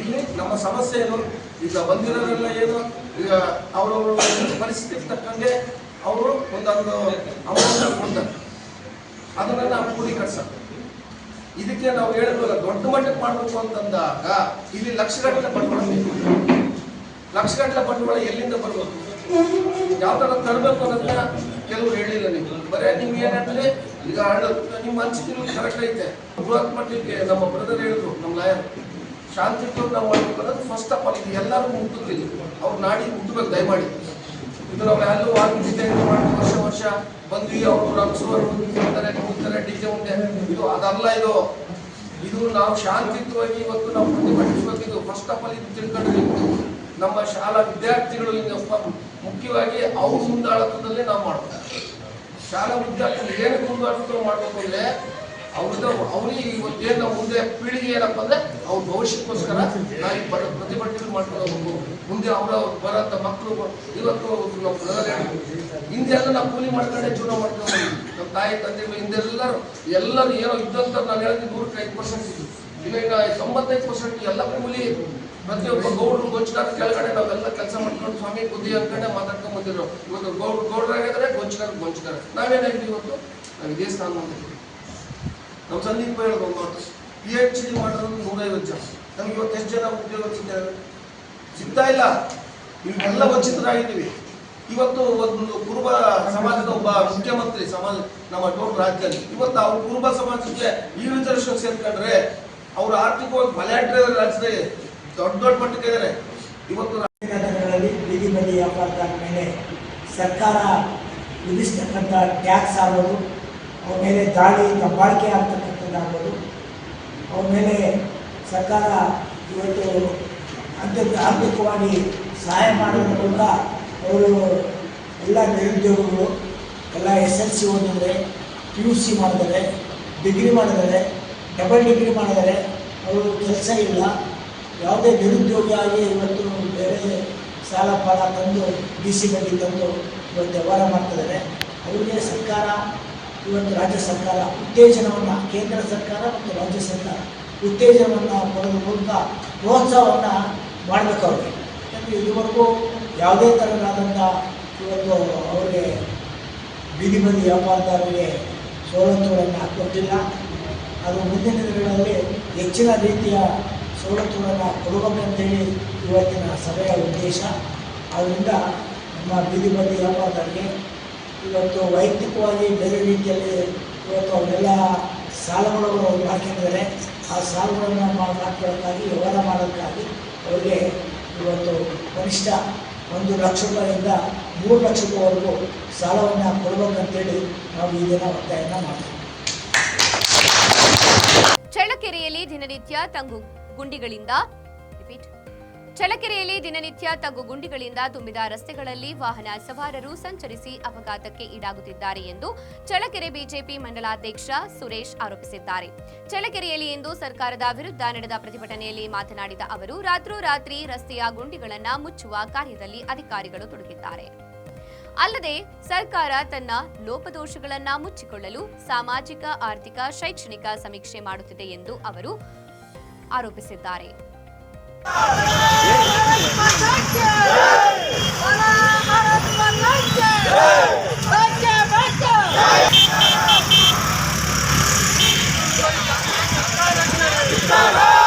ಇಲ್ಲಿ ನಮ್ಮ ಸಮಸ್ಯೆ ಏನು? ಈಗ ಬಂದಿರೋದೆಲ್ಲ ಏನು? ಈಗ ಅವರವರು ಪರಿಸ್ಥಿತಿಗೆ ತಕ್ಕಂಗೆ ಅವರು ಒಂದೊಂದು ಅಮೌಂಟ್ ಅದನ್ನ ನಾವು ಕ್ರೋಢೀಕರಿಸ ಇದಕ್ಕೆ ನಾವು ಹೇಳಿದ್ವಲ್ಲ ದೊಡ್ಡ ಮಟ್ಟಕ್ಕೆ ಮಾಡಬೇಕು ಅಂತಂದಾಗ ಇಲ್ಲಿ ಲಕ್ಷಗಟ್ಟಲೆ ಬಂಡವಾಳ ಲಕ್ಷ ಲಕ್ಷಗಟ್ಟಲೆ ಬಂಡವಾಳ ಎಲ್ಲಿಂದ ಬರ್ಬೇಕು ಯಾವ ತರ ತರಬೇಕು ಅನ್ನೋದನ್ನ ಕೆಲವರು ಹೇಳಿಲ್ಲ ನೀವು ಬರೇ ನಿಮ್ಗೆ ಏನಂದ್ರೆ ಈಗ ನಿಮ್ಮ ಅನಿಸಿಕೆ ಕರೆಕ್ಟ್ ಐತೆ. ಬೃಹತ್ ಮಟ್ಟಕ್ಕೆ ನಮ್ಮ ಬ್ರದರ್ ಹೇಳಿದ್ರು, ನಮ್ಮ ಲಾಯರ್ ಶಾಂತಿಯುತ ನಾವು ಮಾಡ್ಬೇಕು ಫಸ್ಟ್ ಆಫ್ ಆಲ್ ಇದು ಎಲ್ಲರೂ ಇದು. ಅವ್ರು ನಾಡಿ ಮುಟ್ಟಬೇಕು ದಯಮಾಡಿ. ಇದು ನಾವು ಎಲ್ಲೂ ಆಗಿದ್ದೆ ಮಾಡಿ ವರ್ಷ ವರ್ಷ ಬಂದ್ವಿ ಅವರು ರಂಗಿಸುವರು ಹೋಗ್ತಾರೆ ಹೋಗ್ತಾರೆ ಡಿಜೆ ಉಂಟೆ. ಇದು ಅದಲ್ಲ ಇದು. ಇದು ನಾವು ಶಾಂತಿಯುತವಾಗಿ ಇವತ್ತು ನಾವು ಪ್ರತಿಭಟಿಸಬೇಕು ಇದು ಫಸ್ಟ್ ಆಫ್ ಆಲ್ ಇದು ತಿಳ್ಕೊಂಡಿರ್ಬೇಕು ನಮ್ಮ ಶಾಲಾ ವಿದ್ಯಾರ್ಥಿಗಳು ಮುಖ್ಯವಾಗಿ ಅವ್ರ ಮುಂದಾಳತ್ವದಲ್ಲೇ ನಾವು ಮಾಡ್ತಾರೆ ಶಾಲಾ ವಿದ್ಯಾರ್ಥಿಗಳು ಏನು ಮುಂದಾಳತ್ವ ಮಾಡಬೇಕು ಅಂದ್ರೆ ಅವ್ರದ್ದು ಅವ್ರಿಗೆ ಇವತ್ತೇನು ನಾವು ಮುಂದೆ ಪೀಳಿಗೆ ಏನಪ್ಪ ಅಂದ್ರೆ ಅವ್ರ ಭವಿಷ್ಯಕ್ಕೋಸ್ಕರ ನಾವು ಈ ಪ್ರತಿಭಟನೆ ಮಾಡ್ಕೊಂಡು ಮುಂದೆ ಅವರ ಬರೋಂಥ ಮಕ್ಕಳು ಇವತ್ತು ನಾವು ಹಿಂದೆ ಎಲ್ಲ ನಾವು ಕೂಲಿ ಮಾಡ್ಕೊಂಡೆ ಜೀವನ ಮಾಡ್ಕೊಂಡು. ನಮ್ಮ ತಾಯಿ, ತಂದೆ ಹಿಂದೆ ಎಲ್ಲರೂ ಏನೋ ಇದ್ದಂತ ನಾನು ಹೇಳಿದ್ವಿ ನೂರಕ್ಕೆ ಐದು ಪರ್ಸೆಂಟ್ ಇದ್ದು ಈಗ ಈಗ ತೊಂಬತ್ತೈದು ಪರ್ಸೆಂಟ್ ಎಲ್ಲ ಕೂಲಿ ಪ್ರತಿಯೊಬ್ಬ ಗೌಡ್ರು, ಗೊಂಚಗಾರ ಕೆಳಗಡೆ ನಾವೆಲ್ಲ ಕೆಲಸ ಮಾಡ್ಕೊಂಡು ಸ್ವಾಮಿ ಬುದ್ಧಿ ಅನ್ಕೊಂಡೆ ಮಾತಾಡ್ಕೊಂಡ್ ಬಂದಿರೋ ಇವತ್ತು ಗೌಡ್ರು ಗೌಡ್ರಾಗಿದ್ರೆ ಗೊಂಚಗಾರ ಗೊಂಚಗಾರ. ನಾವೇನಾಗಿದ್ವಿ ಇವತ್ತು? ನಾವು ಇದೇ ಸ್ಥಾನ ಬಂದಿದ್ವಿ ನಮ್ಮ ಸಂದೀಪ್ ಹೇಳೋದು ಒಂದು ಪಿ ಎಚ್ ಡಿ ಮಾಡೋದು ನೂರೈವತ್ತು ಜನ. ನಮ್ಗೆ ಇವತ್ತು ಎಷ್ಟು ಜನ ಉದ್ಯೋಗ ಸಿಗ್ತಾರೆ? ಸಿಗ್ತಾ ಇಲ್ಲ. ಇವೆಲ್ಲ ವಂಚಿತರಾಗಿದ್ದೀವಿ. ಇವತ್ತು ಒಂದು ಕುರುಬ ಸಮಾಜದ ಒಬ್ಬ ಮುಖ್ಯಮಂತ್ರಿ ಸಮಾಜ ನಮ್ಮ ಟೋಟಲ್ ರಾಜ್ಯದಲ್ಲಿ. ಇವತ್ತು ಅವ್ರ ಕುರುಬ ಸಮಾಜಕ್ಕೆ ಈ ರಿಸರ್ವೇಷನ್ ಸೇರ್ಕೊಂಡ್ರೆ ಅವರು ಆರ್ಥಿಕವಾಗಿ ಮಲಯಾಟ್ರೆ ರಾಜ್ಯದ ದೊಡ್ಡ ದೊಡ್ಡ ಮಟ್ಟಕ್ಕೆ ಇದ್ದಾರೆ. ಇವತ್ತು ರಾಜ್ಯಗಳಲ್ಲಿ ಬೀದಿ ಬದಿ ವ್ಯಾಪಾರದ ಮೇಲೆ ಸರ್ಕಾರ ವಿಧಿಸ್ತಕ್ಕಂಥ ಟ್ಯಾಕ್ಸ್ ಆಗೋದು ಅವ್ರ ಮೇಲೆ ದಾಳಿ ದಬ್ಬಾಳಿಕೆ ಆಗ್ತಕ್ಕಂಥದ್ದಾಗ್ಬೋದು. ಅವ್ರ ಮೇಲೆ ಸರ್ಕಾರ ಇವತ್ತು ಅತ್ಯಂತ ಆರ್ಥಿಕವಾಗಿ ಸಹಾಯ ಮಾಡೋದ್ರ ಮೂಲಕ ಅವರು ಎಲ್ಲ ನಿರುದ್ಯೋಗಗಳು ಎಲ್ಲ ಎಸ್ ಎಲ್ ಸಿ ಓದಿದರೆ, ಪಿ ಯು ಸಿ ಮಾಡಿದರೆ, ಡಿಗ್ರಿ ಮಾಡಿದರೆ, ಡಬಲ್ ಡಿಗ್ರಿ ಮಾಡಿದರೆ ಅವರು ಕೆಲಸ ಇಲ್ಲ. ಯಾವುದೇ ನಿರುದ್ಯೋಗಿಯಾಗಿ ಇವತ್ತು ಬೇರೆ ಸಾಲ ಪಾಲ ತಂದು ಡಿ ಸಿ ಬಡ್ಡಿ ತಂದು ಇವತ್ತು ವ್ಯವಹಾರ ಮಾಡ್ತಿದ್ದಾರೆ. ಅವರಿಗೆ ಸರ್ಕಾರ ಇವತ್ತು ರಾಜ್ಯ ಸರ್ಕಾರ ಉತ್ತೇಜನವನ್ನು ಕೇಂದ್ರ ಸರ್ಕಾರ ಮತ್ತು ರಾಜ್ಯ ಸರ್ಕಾರ ಉತ್ತೇಜನವನ್ನು ಕೊಡೋದ್ರ ಮೂಲಕ ಪ್ರೋತ್ಸಾಹವನ್ನು ಮಾಡಬೇಕು ಅವ್ರಿಗೆ. ಯಾಕಂದರೆ ಇದುವರೆಗೂ ಯಾವುದೇ ಥರನಾದಂಥ ಇವತ್ತು ಅವರಿಗೆ ಬೀದಿ ಬದಿ ವ್ಯಾಪಾರದಾರರಿಗೆ ಸವಲತ್ತುಗಳನ್ನು ಕೊಟ್ಟಿಲ್ಲ. ಅದು ಮುಂದಿನ ದಿನಗಳಲ್ಲಿ ಹೆಚ್ಚಿನ ರೀತಿಯ ಸವಲತ್ತುಗಳನ್ನು ಕೊಡಬೇಕಂತೇಳಿ ಇವತ್ತಿನ ಸಭೆಯ ಉದ್ದೇಶ. ಆದ್ದರಿಂದ ನಮ್ಮ ಬೀದಿ ಬದಿ ವ್ಯಾಪಾರದವರಿಗೆ ಇವತ್ತು ವೈಯಕ್ತಿಕವಾಗಿ ಬೇರೆ ರೀತಿಯಲ್ಲಿ ಇವತ್ತು ಅವರೆಲ್ಲ ಸಾಲಗಳು ಅವ್ರು ಹಾಕಿದ್ದಾರೆ. ಆ ಸಾಲಗಳನ್ನು ಮಾಡ್ಕೊಳ್ಳೋಕ್ಕಾಗಿ ವ್ಯವಹಾರ ಮಾಡೋದಕ್ಕಾಗಿ ಅವರಿಗೆ ಇವತ್ತು ಕನಿಷ್ಠ ಒಂದು ಲಕ್ಷ ರೂಪಾಯಿಯಿಂದ ಮೂರು ಲಕ್ಷ ರೂಪಾಯಿವರೆಗೂ ಸಾಲವನ್ನು ಕೊಡಬೇಕಂತೇಳಿ ನಾವು ಈ ದಿನ ಒತ್ತಾಯನ ಮಾಡ್ತೀವಿ. ಚಳ್ಳಕೆರೆಯಲ್ಲಿ ದಿನನಿತ್ಯ ತಂಗು ಗುಂಡಿಗಳಿಂದ ಚಳ್ಳಕೆರೆಯಲ್ಲಿ ದಿನನಿತ್ಯ ತಗ್ಗು ಗುಂಡಿಗಳಿಂದ ತುಂಬಿದ ರಸ್ತೆಗಳಲ್ಲಿ ವಾಹನ ಸವಾರರು ಸಂಚರಿಸಿ ಅಪಘಾತಕ್ಕೆ ಈಡಾಗುತ್ತಿದ್ದಾರೆ ಎಂದು ಚಳ್ಳಕೆರೆ ಬಿಜೆಪಿ ಮಂಡಲಾಧ್ಯಕ್ಷ ಸುರೇಶ್ ಆರೋಪಿಸಿದ್ದಾರೆ. ಚಳ್ಳಕೆರೆಯಲ್ಲಿ ಇಂದು ಸರ್ಕಾರದ ವಿರುದ್ಧ ನಡೆದ ಪ್ರತಿಭಟನೆಯಲ್ಲಿ ಮಾತನಾಡಿದ ಅವರು, ರಾತ್ರೋರಾತ್ರಿ ರಸ್ತೆಯ ಗುಂಡಿಗಳನ್ನು ಮುಚ್ಚುವ ಕಾರ್ಯದಲ್ಲಿ ಅಧಿಕಾರಿಗಳು ತೊಡಗಿದ್ದಾರೆ. ಅಲ್ಲದೆ, ಸರ್ಕಾರ ತನ್ನ ಲೋಪದೋಷಗಳನ್ನು ಮುಚ್ಚಿಕೊಳ್ಳಲು ಸಾಮಾಜಿಕ, ಆರ್ಥಿಕ, ಶೈಕ್ಷಣಿಕ ಸಮೀಕ್ಷೆ ಮಾಡುತ್ತಿದೆ ಎಂದು ಅವರು ಆರೋಪಿಸಿದ್ದಾರೆ. ಗುಂಡಿಯನ್ನು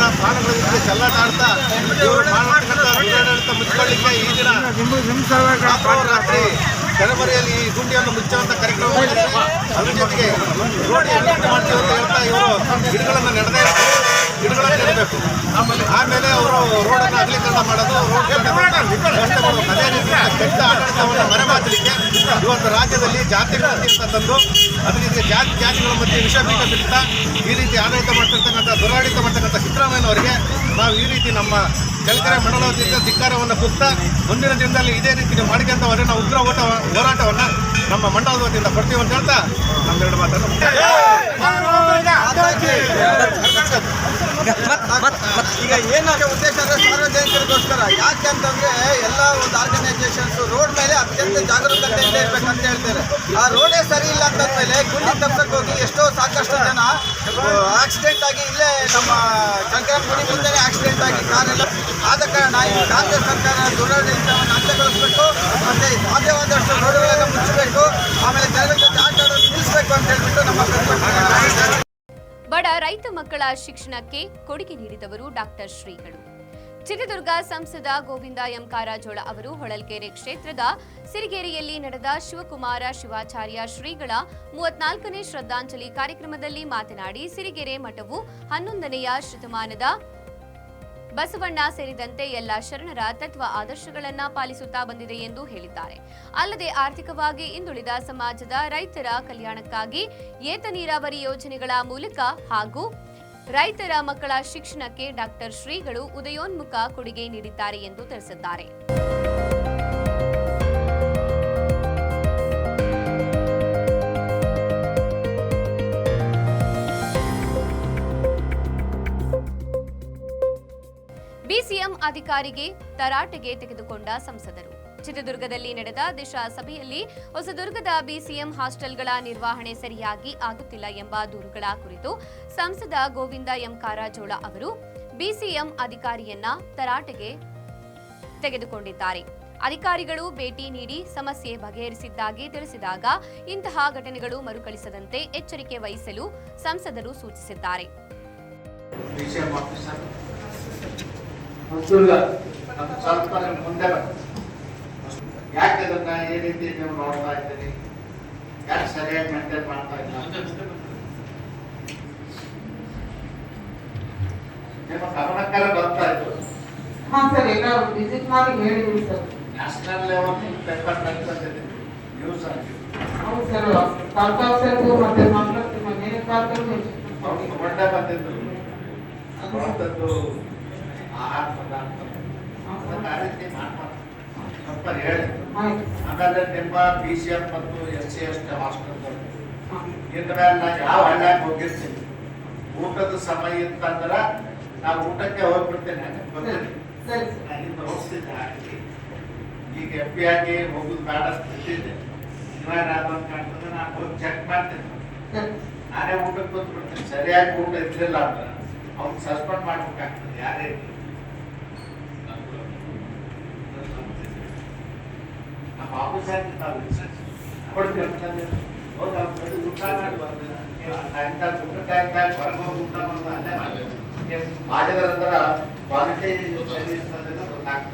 ಹತ್ರ ಪ್ರಾಣಗಳ ಜೊತೆ ಚೆಲ್ಲಾಟ ಆಡ್ತಾ ಇವರು ಮಾಡ್ತಕ್ಕಂಥ ದುರಾಡಳಿತ ಮುಚ್ಕೊಳ್ಳಿಕ್ಕೆ ಈ ದಿನ ರಾತ್ರಿ ಜನವರಿಯಲ್ಲಿ ಈ ಗುಂಡಿಯನ್ನು ಮುಚ್ಚುವಂತ ಕಾರ್ಯಕ್ರಮ ಅದ್ರ ಜೊತೆಗೆ ರೋಡ್ ಅಡ್ಡ ಮಾಡ್ತೀವಿ ಅಂತ ಹೇಳ್ತಾ ಇವರು ಗಿಡಗಳನ್ನು ನೆಡದೇ ಗಿಡಗಳನ್ನು ನೆಡಬೇಕು. ಆಮೇಲೆ ಅವರು ರೋಡನ್ನು ಅಗಲೀಕರಣ ಮಾಡೋದು ರೋಡ್ ವ್ಯವಸ್ಥೆ ಮಾಡಬೇಕು ಅದೇ ರೀತಿ ಕೆಟ್ಟ ಆಡಳಿತವನ್ನು ಮರೆಮಾಚಲಿಕ್ಕೆ ಇವತ್ತು ರಾಜ್ಯದಲ್ಲಿ ಜಾತಿ ತಂದು ಅದೇ ರೀತಿ ಜಾತಿ, ಜಾತಿಗಳ ಮಧ್ಯೆ ವಿಷ ಬೀಜ ಈ ರೀತಿ ಆಡಳಿತ ಮಾಡ್ತಿರ್ತಕ್ಕಂಥ ದುರಾಡಳಿತ ಮಾಡ್ತಕ್ಕಂಥ ಸಿದ್ದರಾಮಯ್ಯನವರಿಗೆ ನಾವು ಈ ರೀತಿ ನಮ್ಮ ಚಳ್ಳಕೆರೆ ಮಂಡಲ ವತಿಯಿಂದ ಧಿಕ್ಕಾರವನ್ನು ಕೂಗ್ತಾ ಮುಂದಿನ ದಿನದಲ್ಲಿ ಇದೇ ರೀತಿ ಮಾಡ್ಕೊಂತ ನಾವು ಉಗ್ರ ಓಟ, ಹೋರಾಟವನ್ನು ನಮ್ಮ ಮಂಡಲದ ವತಿಯಿಂದ ಕೊಡ್ತೀವಿ ಅಂತ ಹೇಳ್ತಾ ನಮ್ಮೆರಡು ಮಾತನ್ನು ಈಗ ಏನಾದ್ರೆ ಉದ್ದೇಶ ಅಂದ್ರೆ ಸಾರ್ವಜನಿಕರಿಗೋಸ್ಕರ. ಯಾಕೆ ಅಂತಂದ್ರೆ ಎಲ್ಲ ಒಂದು ಆರ್ಗನೈಸೇಷನ್ಸ್ ರೋಡ್ ಮೇಲೆ ಅತ್ಯಂತ ಜಾಗರೂಕತೆಯಿಂದ ಇರ್ಬೇಕಂತ ಹೇಳ್ತಾರೆ. ಆ ರೋಡೇ ಸರಿ ಇಲ್ಲ ಅಂತಂದ್ಮೇಲೆ ಗುಂಡಿ ತಪ್ಪಕ್ಕೆ ಹೋಗಿ ಎಷ್ಟೋ ಸಾಕಷ್ಟು ಜನ ಆಕ್ಸಿಡೆಂಟ್ ಆಗಿ ಇಲ್ಲೇ ನಮ್ಮ ಶಂಕರನ್ ಗುಡಿ ಮುಂದೆನೇ ಆಕ್ಸಿಡೆಂಟ್ ಆಗಿ ಕಾರೆಲ್ಲ ಆದ ಕಾರಣ ಈ ಕಾಂಗ್ರೆಸ್ ಸರ್ಕಾರ ದುರಾಡಳಿತವನ್ನು ಅಂತ್ಯಗೊಳಿಸಬೇಕು ಮತ್ತೆ ಒಂದಷ್ಟು ರೋಡ್ಗಳನ್ನು ಮುಚ್ಚಬೇಕು, ಆಮೇಲೆ ಜನರ ಜೊತೆ ಅಂತ ಹೇಳ್ಬಿಟ್ಟು ನಮ್ಮ ಬಡ ರೈತ ಮಕ್ಕಳ ಶಿಕ್ಷಣಕ್ಕೆ ಕೊಡುಗೆ ನೀಡಿದವರು ಡಾಕ್ಟರ್ ಶ್ರೀಗಳು. ಚಿತ್ರದುರ್ಗ ಸಂಸದ ಗೋವಿಂದ ಎಂ ಕಾರಾಜೋಳ ಅವರು ಹೊಳಲ್ಕೆರೆ ಕ್ಷೇತ್ರದ ಸಿರಿಗೆರೆಯಲ್ಲಿ ನಡೆದ ಶಿವಕುಮಾರ ಶಿವಾಚಾರ್ಯ ಶ್ರೀಗಳ ಮೂವತ್ನಾಲ್ಕನೇ ಶ್ರದ್ಧಾಂಜಲಿ ಕಾರ್ಯಕ್ರಮದಲ್ಲಿ ಮಾತನಾಡಿ, ಸಿರಿಗೆರೆ ಮಠವು ಹನ್ನೊಂದನೆಯ ಶತಮಾನದ ಬಸವಣ್ಣ ಸೇರಿದಂತೆ ಎಲ್ಲ ಶರಣರ ತತ್ವ ಆದರ್ಶಗಳನ್ನ ಪಾಲಿಸುತ್ತಾ ಬಂದಿದೆ ಎಂದು ಹೇಳಿದ್ದಾರೆ. ಅಲ್ಲದೆ ಆರ್ಥಿಕವಾಗಿ ಹಿಂದುಳಿದ ಸಮಾಜದ ರೈತರ ಕಲ್ಯಾಣಕ್ಕಾಗಿ ಏತ ನೀರಾವರಿ ಯೋಜನೆಗಳ ಮೂಲಕ ಹಾಗೂ ರೈತರ ಮಕ್ಕಳ ಶಿಕ್ಷಣಕ್ಕೆ ಡಾಕ್ಟರ್ ಶ್ರೀಗಳು ಉದಯೋನ್ಮುಖ ಕೊಡುಗೆ ನೀಡಿದ್ದಾರೆ ಎಂದು ತಿಳಿಸಿದ್ದಾರೆ. ಅಧಿಕಾರಿಗೆ ತರಾಟೆಗೆ ತೆಗೆದುಕೊಂಡ ಸಂಸದರು. ಚಿತ್ರದುರ್ಗದಲ್ಲಿ ನಡೆದ ದಿಶಾ ಸಭೆಯಲ್ಲಿ ಹೊಸದುರ್ಗದ ಬಿಸಿಎಂ ಹಾಸ್ಟೆಲ್ಗಳ ನಿರ್ವಹಣೆ ಸರಿಯಾಗಿ ಆಗುತ್ತಿಲ್ಲ ಎಂಬ ದೂರುಗಳ ಕುರಿತು ಸಂಸದ ಗೋವಿಂದ ಎಂ ಕಾರಾಜೋಳ ಅವರು ಬಿಸಿಎಂ ಅಧಿಕಾರಿಯನ್ನ ತರಾಟೆಗೆ ತೆಗೆದುಕೊಂಡಿದ್ದಾರೆ. ಅಧಿಕಾರಿಗಳು ಭೇಟಿ ನೀಡಿ ಸಮಸ್ಯೆ ಬಗೆಹರಿಸಿದ್ದಾಗಿ ತಿಳಿಸಿದಾಗ ಇಂತಹ ಘಟನೆಗಳು ಮರುಕಳಿಸದಂತೆ ಎಚ್ಚರಿಕೆ ವಹಿಸಲು ಸಂಸದರು ಸೂಚಿಸಿದ್ದಾರೆ. ಡಿಸಿಎಂ ಆಫೀಸರ್ ಹುಡುಗ ನಮ್ಮ ಸ್ವಲ್ಪ ನಿಮ್ ಮುಂದೆ ಬನ್ನಿ. ಯಾಕೆ ಅದನ್ನ ಈ ರೀತಿ ನೀವು ನೋಡ್ತಾ ಇದ್ದೀರಿ? ಯಾಕೆ ಸರಿಯಾಗಿ ಮೇಂಟೈನ್ ಮಾಡ್ತಾ ಇಲ್ಲ? ನಿಮ್ಮ ಗಮನಕ್ಕೆಲ್ಲ ಬರ್ತಾ ಇತ್ತು. ಹಾಂ ಸರ್ ಎಲ್ಲ ವಿಸಿಟ್ ಮಾಡಿ ಹೇಳಿದ್ವಿ ಸರ್. ನ್ಯಾಷನಲ್ ಲೆವೆಲ್ ಪೇಪರ್ ತಂದಿದ್ದೀವಿ ನ್ಯೂಸ್ ಆಗಿ ಹೌದು ಸರ್ ತಾಲೂಕು ಸರ್ಗೂ ಮತ್ತೆ ಮಕ್ಕಳು ಮನೆ ಪಾತ್ರಗಳು ಅವ್ರು ಒಳ್ಳೆ ಬಂದಿದ್ರು ಕೊಳತದ್ದು ಆಹಾರ ಪದಾರ್ಥ ಹೇಳಿ. ಆಮೇಲೆ ನಿಮ್ಮ ಬಿ ಸಿ ಎಫ್ ಮತ್ತು ಎಸ್ ಸಿ ಎಸ್ ಟಿ ಹಾಸ್ಟೆಲ್ಗಳು ಇದ್ರ ಮೇಲೆ ನಾ ಯಾವ ಹಳ್ಳ್ಯಾಗ ಹೋಗಿರ್ತೀನಿ? ಊಟದ ಸಮಯ ಇತ್ತಂದ್ರ ನಾವು ಊಟಕ್ಕೆ ಹೋಗ್ಬಿಡ್ತೇನೆ. ಹೋಗ್ತಿದ್ದೆ ಹಾಗೆ. ಈಗ ಎಫ್ ಆಗಿ ಹೋಗುದು ಬೇಡ ಸ್ಥಿತಿದ್ದೆ ಇವಾಗ ನೀವೇನ ಅದೊಂದು ಕಾಣ್ತದೆ ನಾನು ಹೋಗಿ ಚೆಕ್ ಮಾಡ್ತೀನಿ. ನಾನೇ ಊಟಕ್ಕೆ ಬಂದ್ಬಿಡ್ತೇನೆ ಸರಿಯಾಗಿ ಊಟ ಇದ್ರಿಲ್ಲ ಅಂದ್ರೆ ಅವ್ನು ಸಸ್ಪೆಂಡ್ ಮಾಡ್ಬೇಕಾಗ್ತದೆ. ಯಾರೇ ಇರ್ಲಿ. ನಮ್ಮ ಆಫೀಸರ್ ನಾವು ಕೊಡ್ತೀವಿ ಅಂತಂದ್ರೆ ಹೋಗಿ ಅವ್ರ ಕಡೆ ಊಟ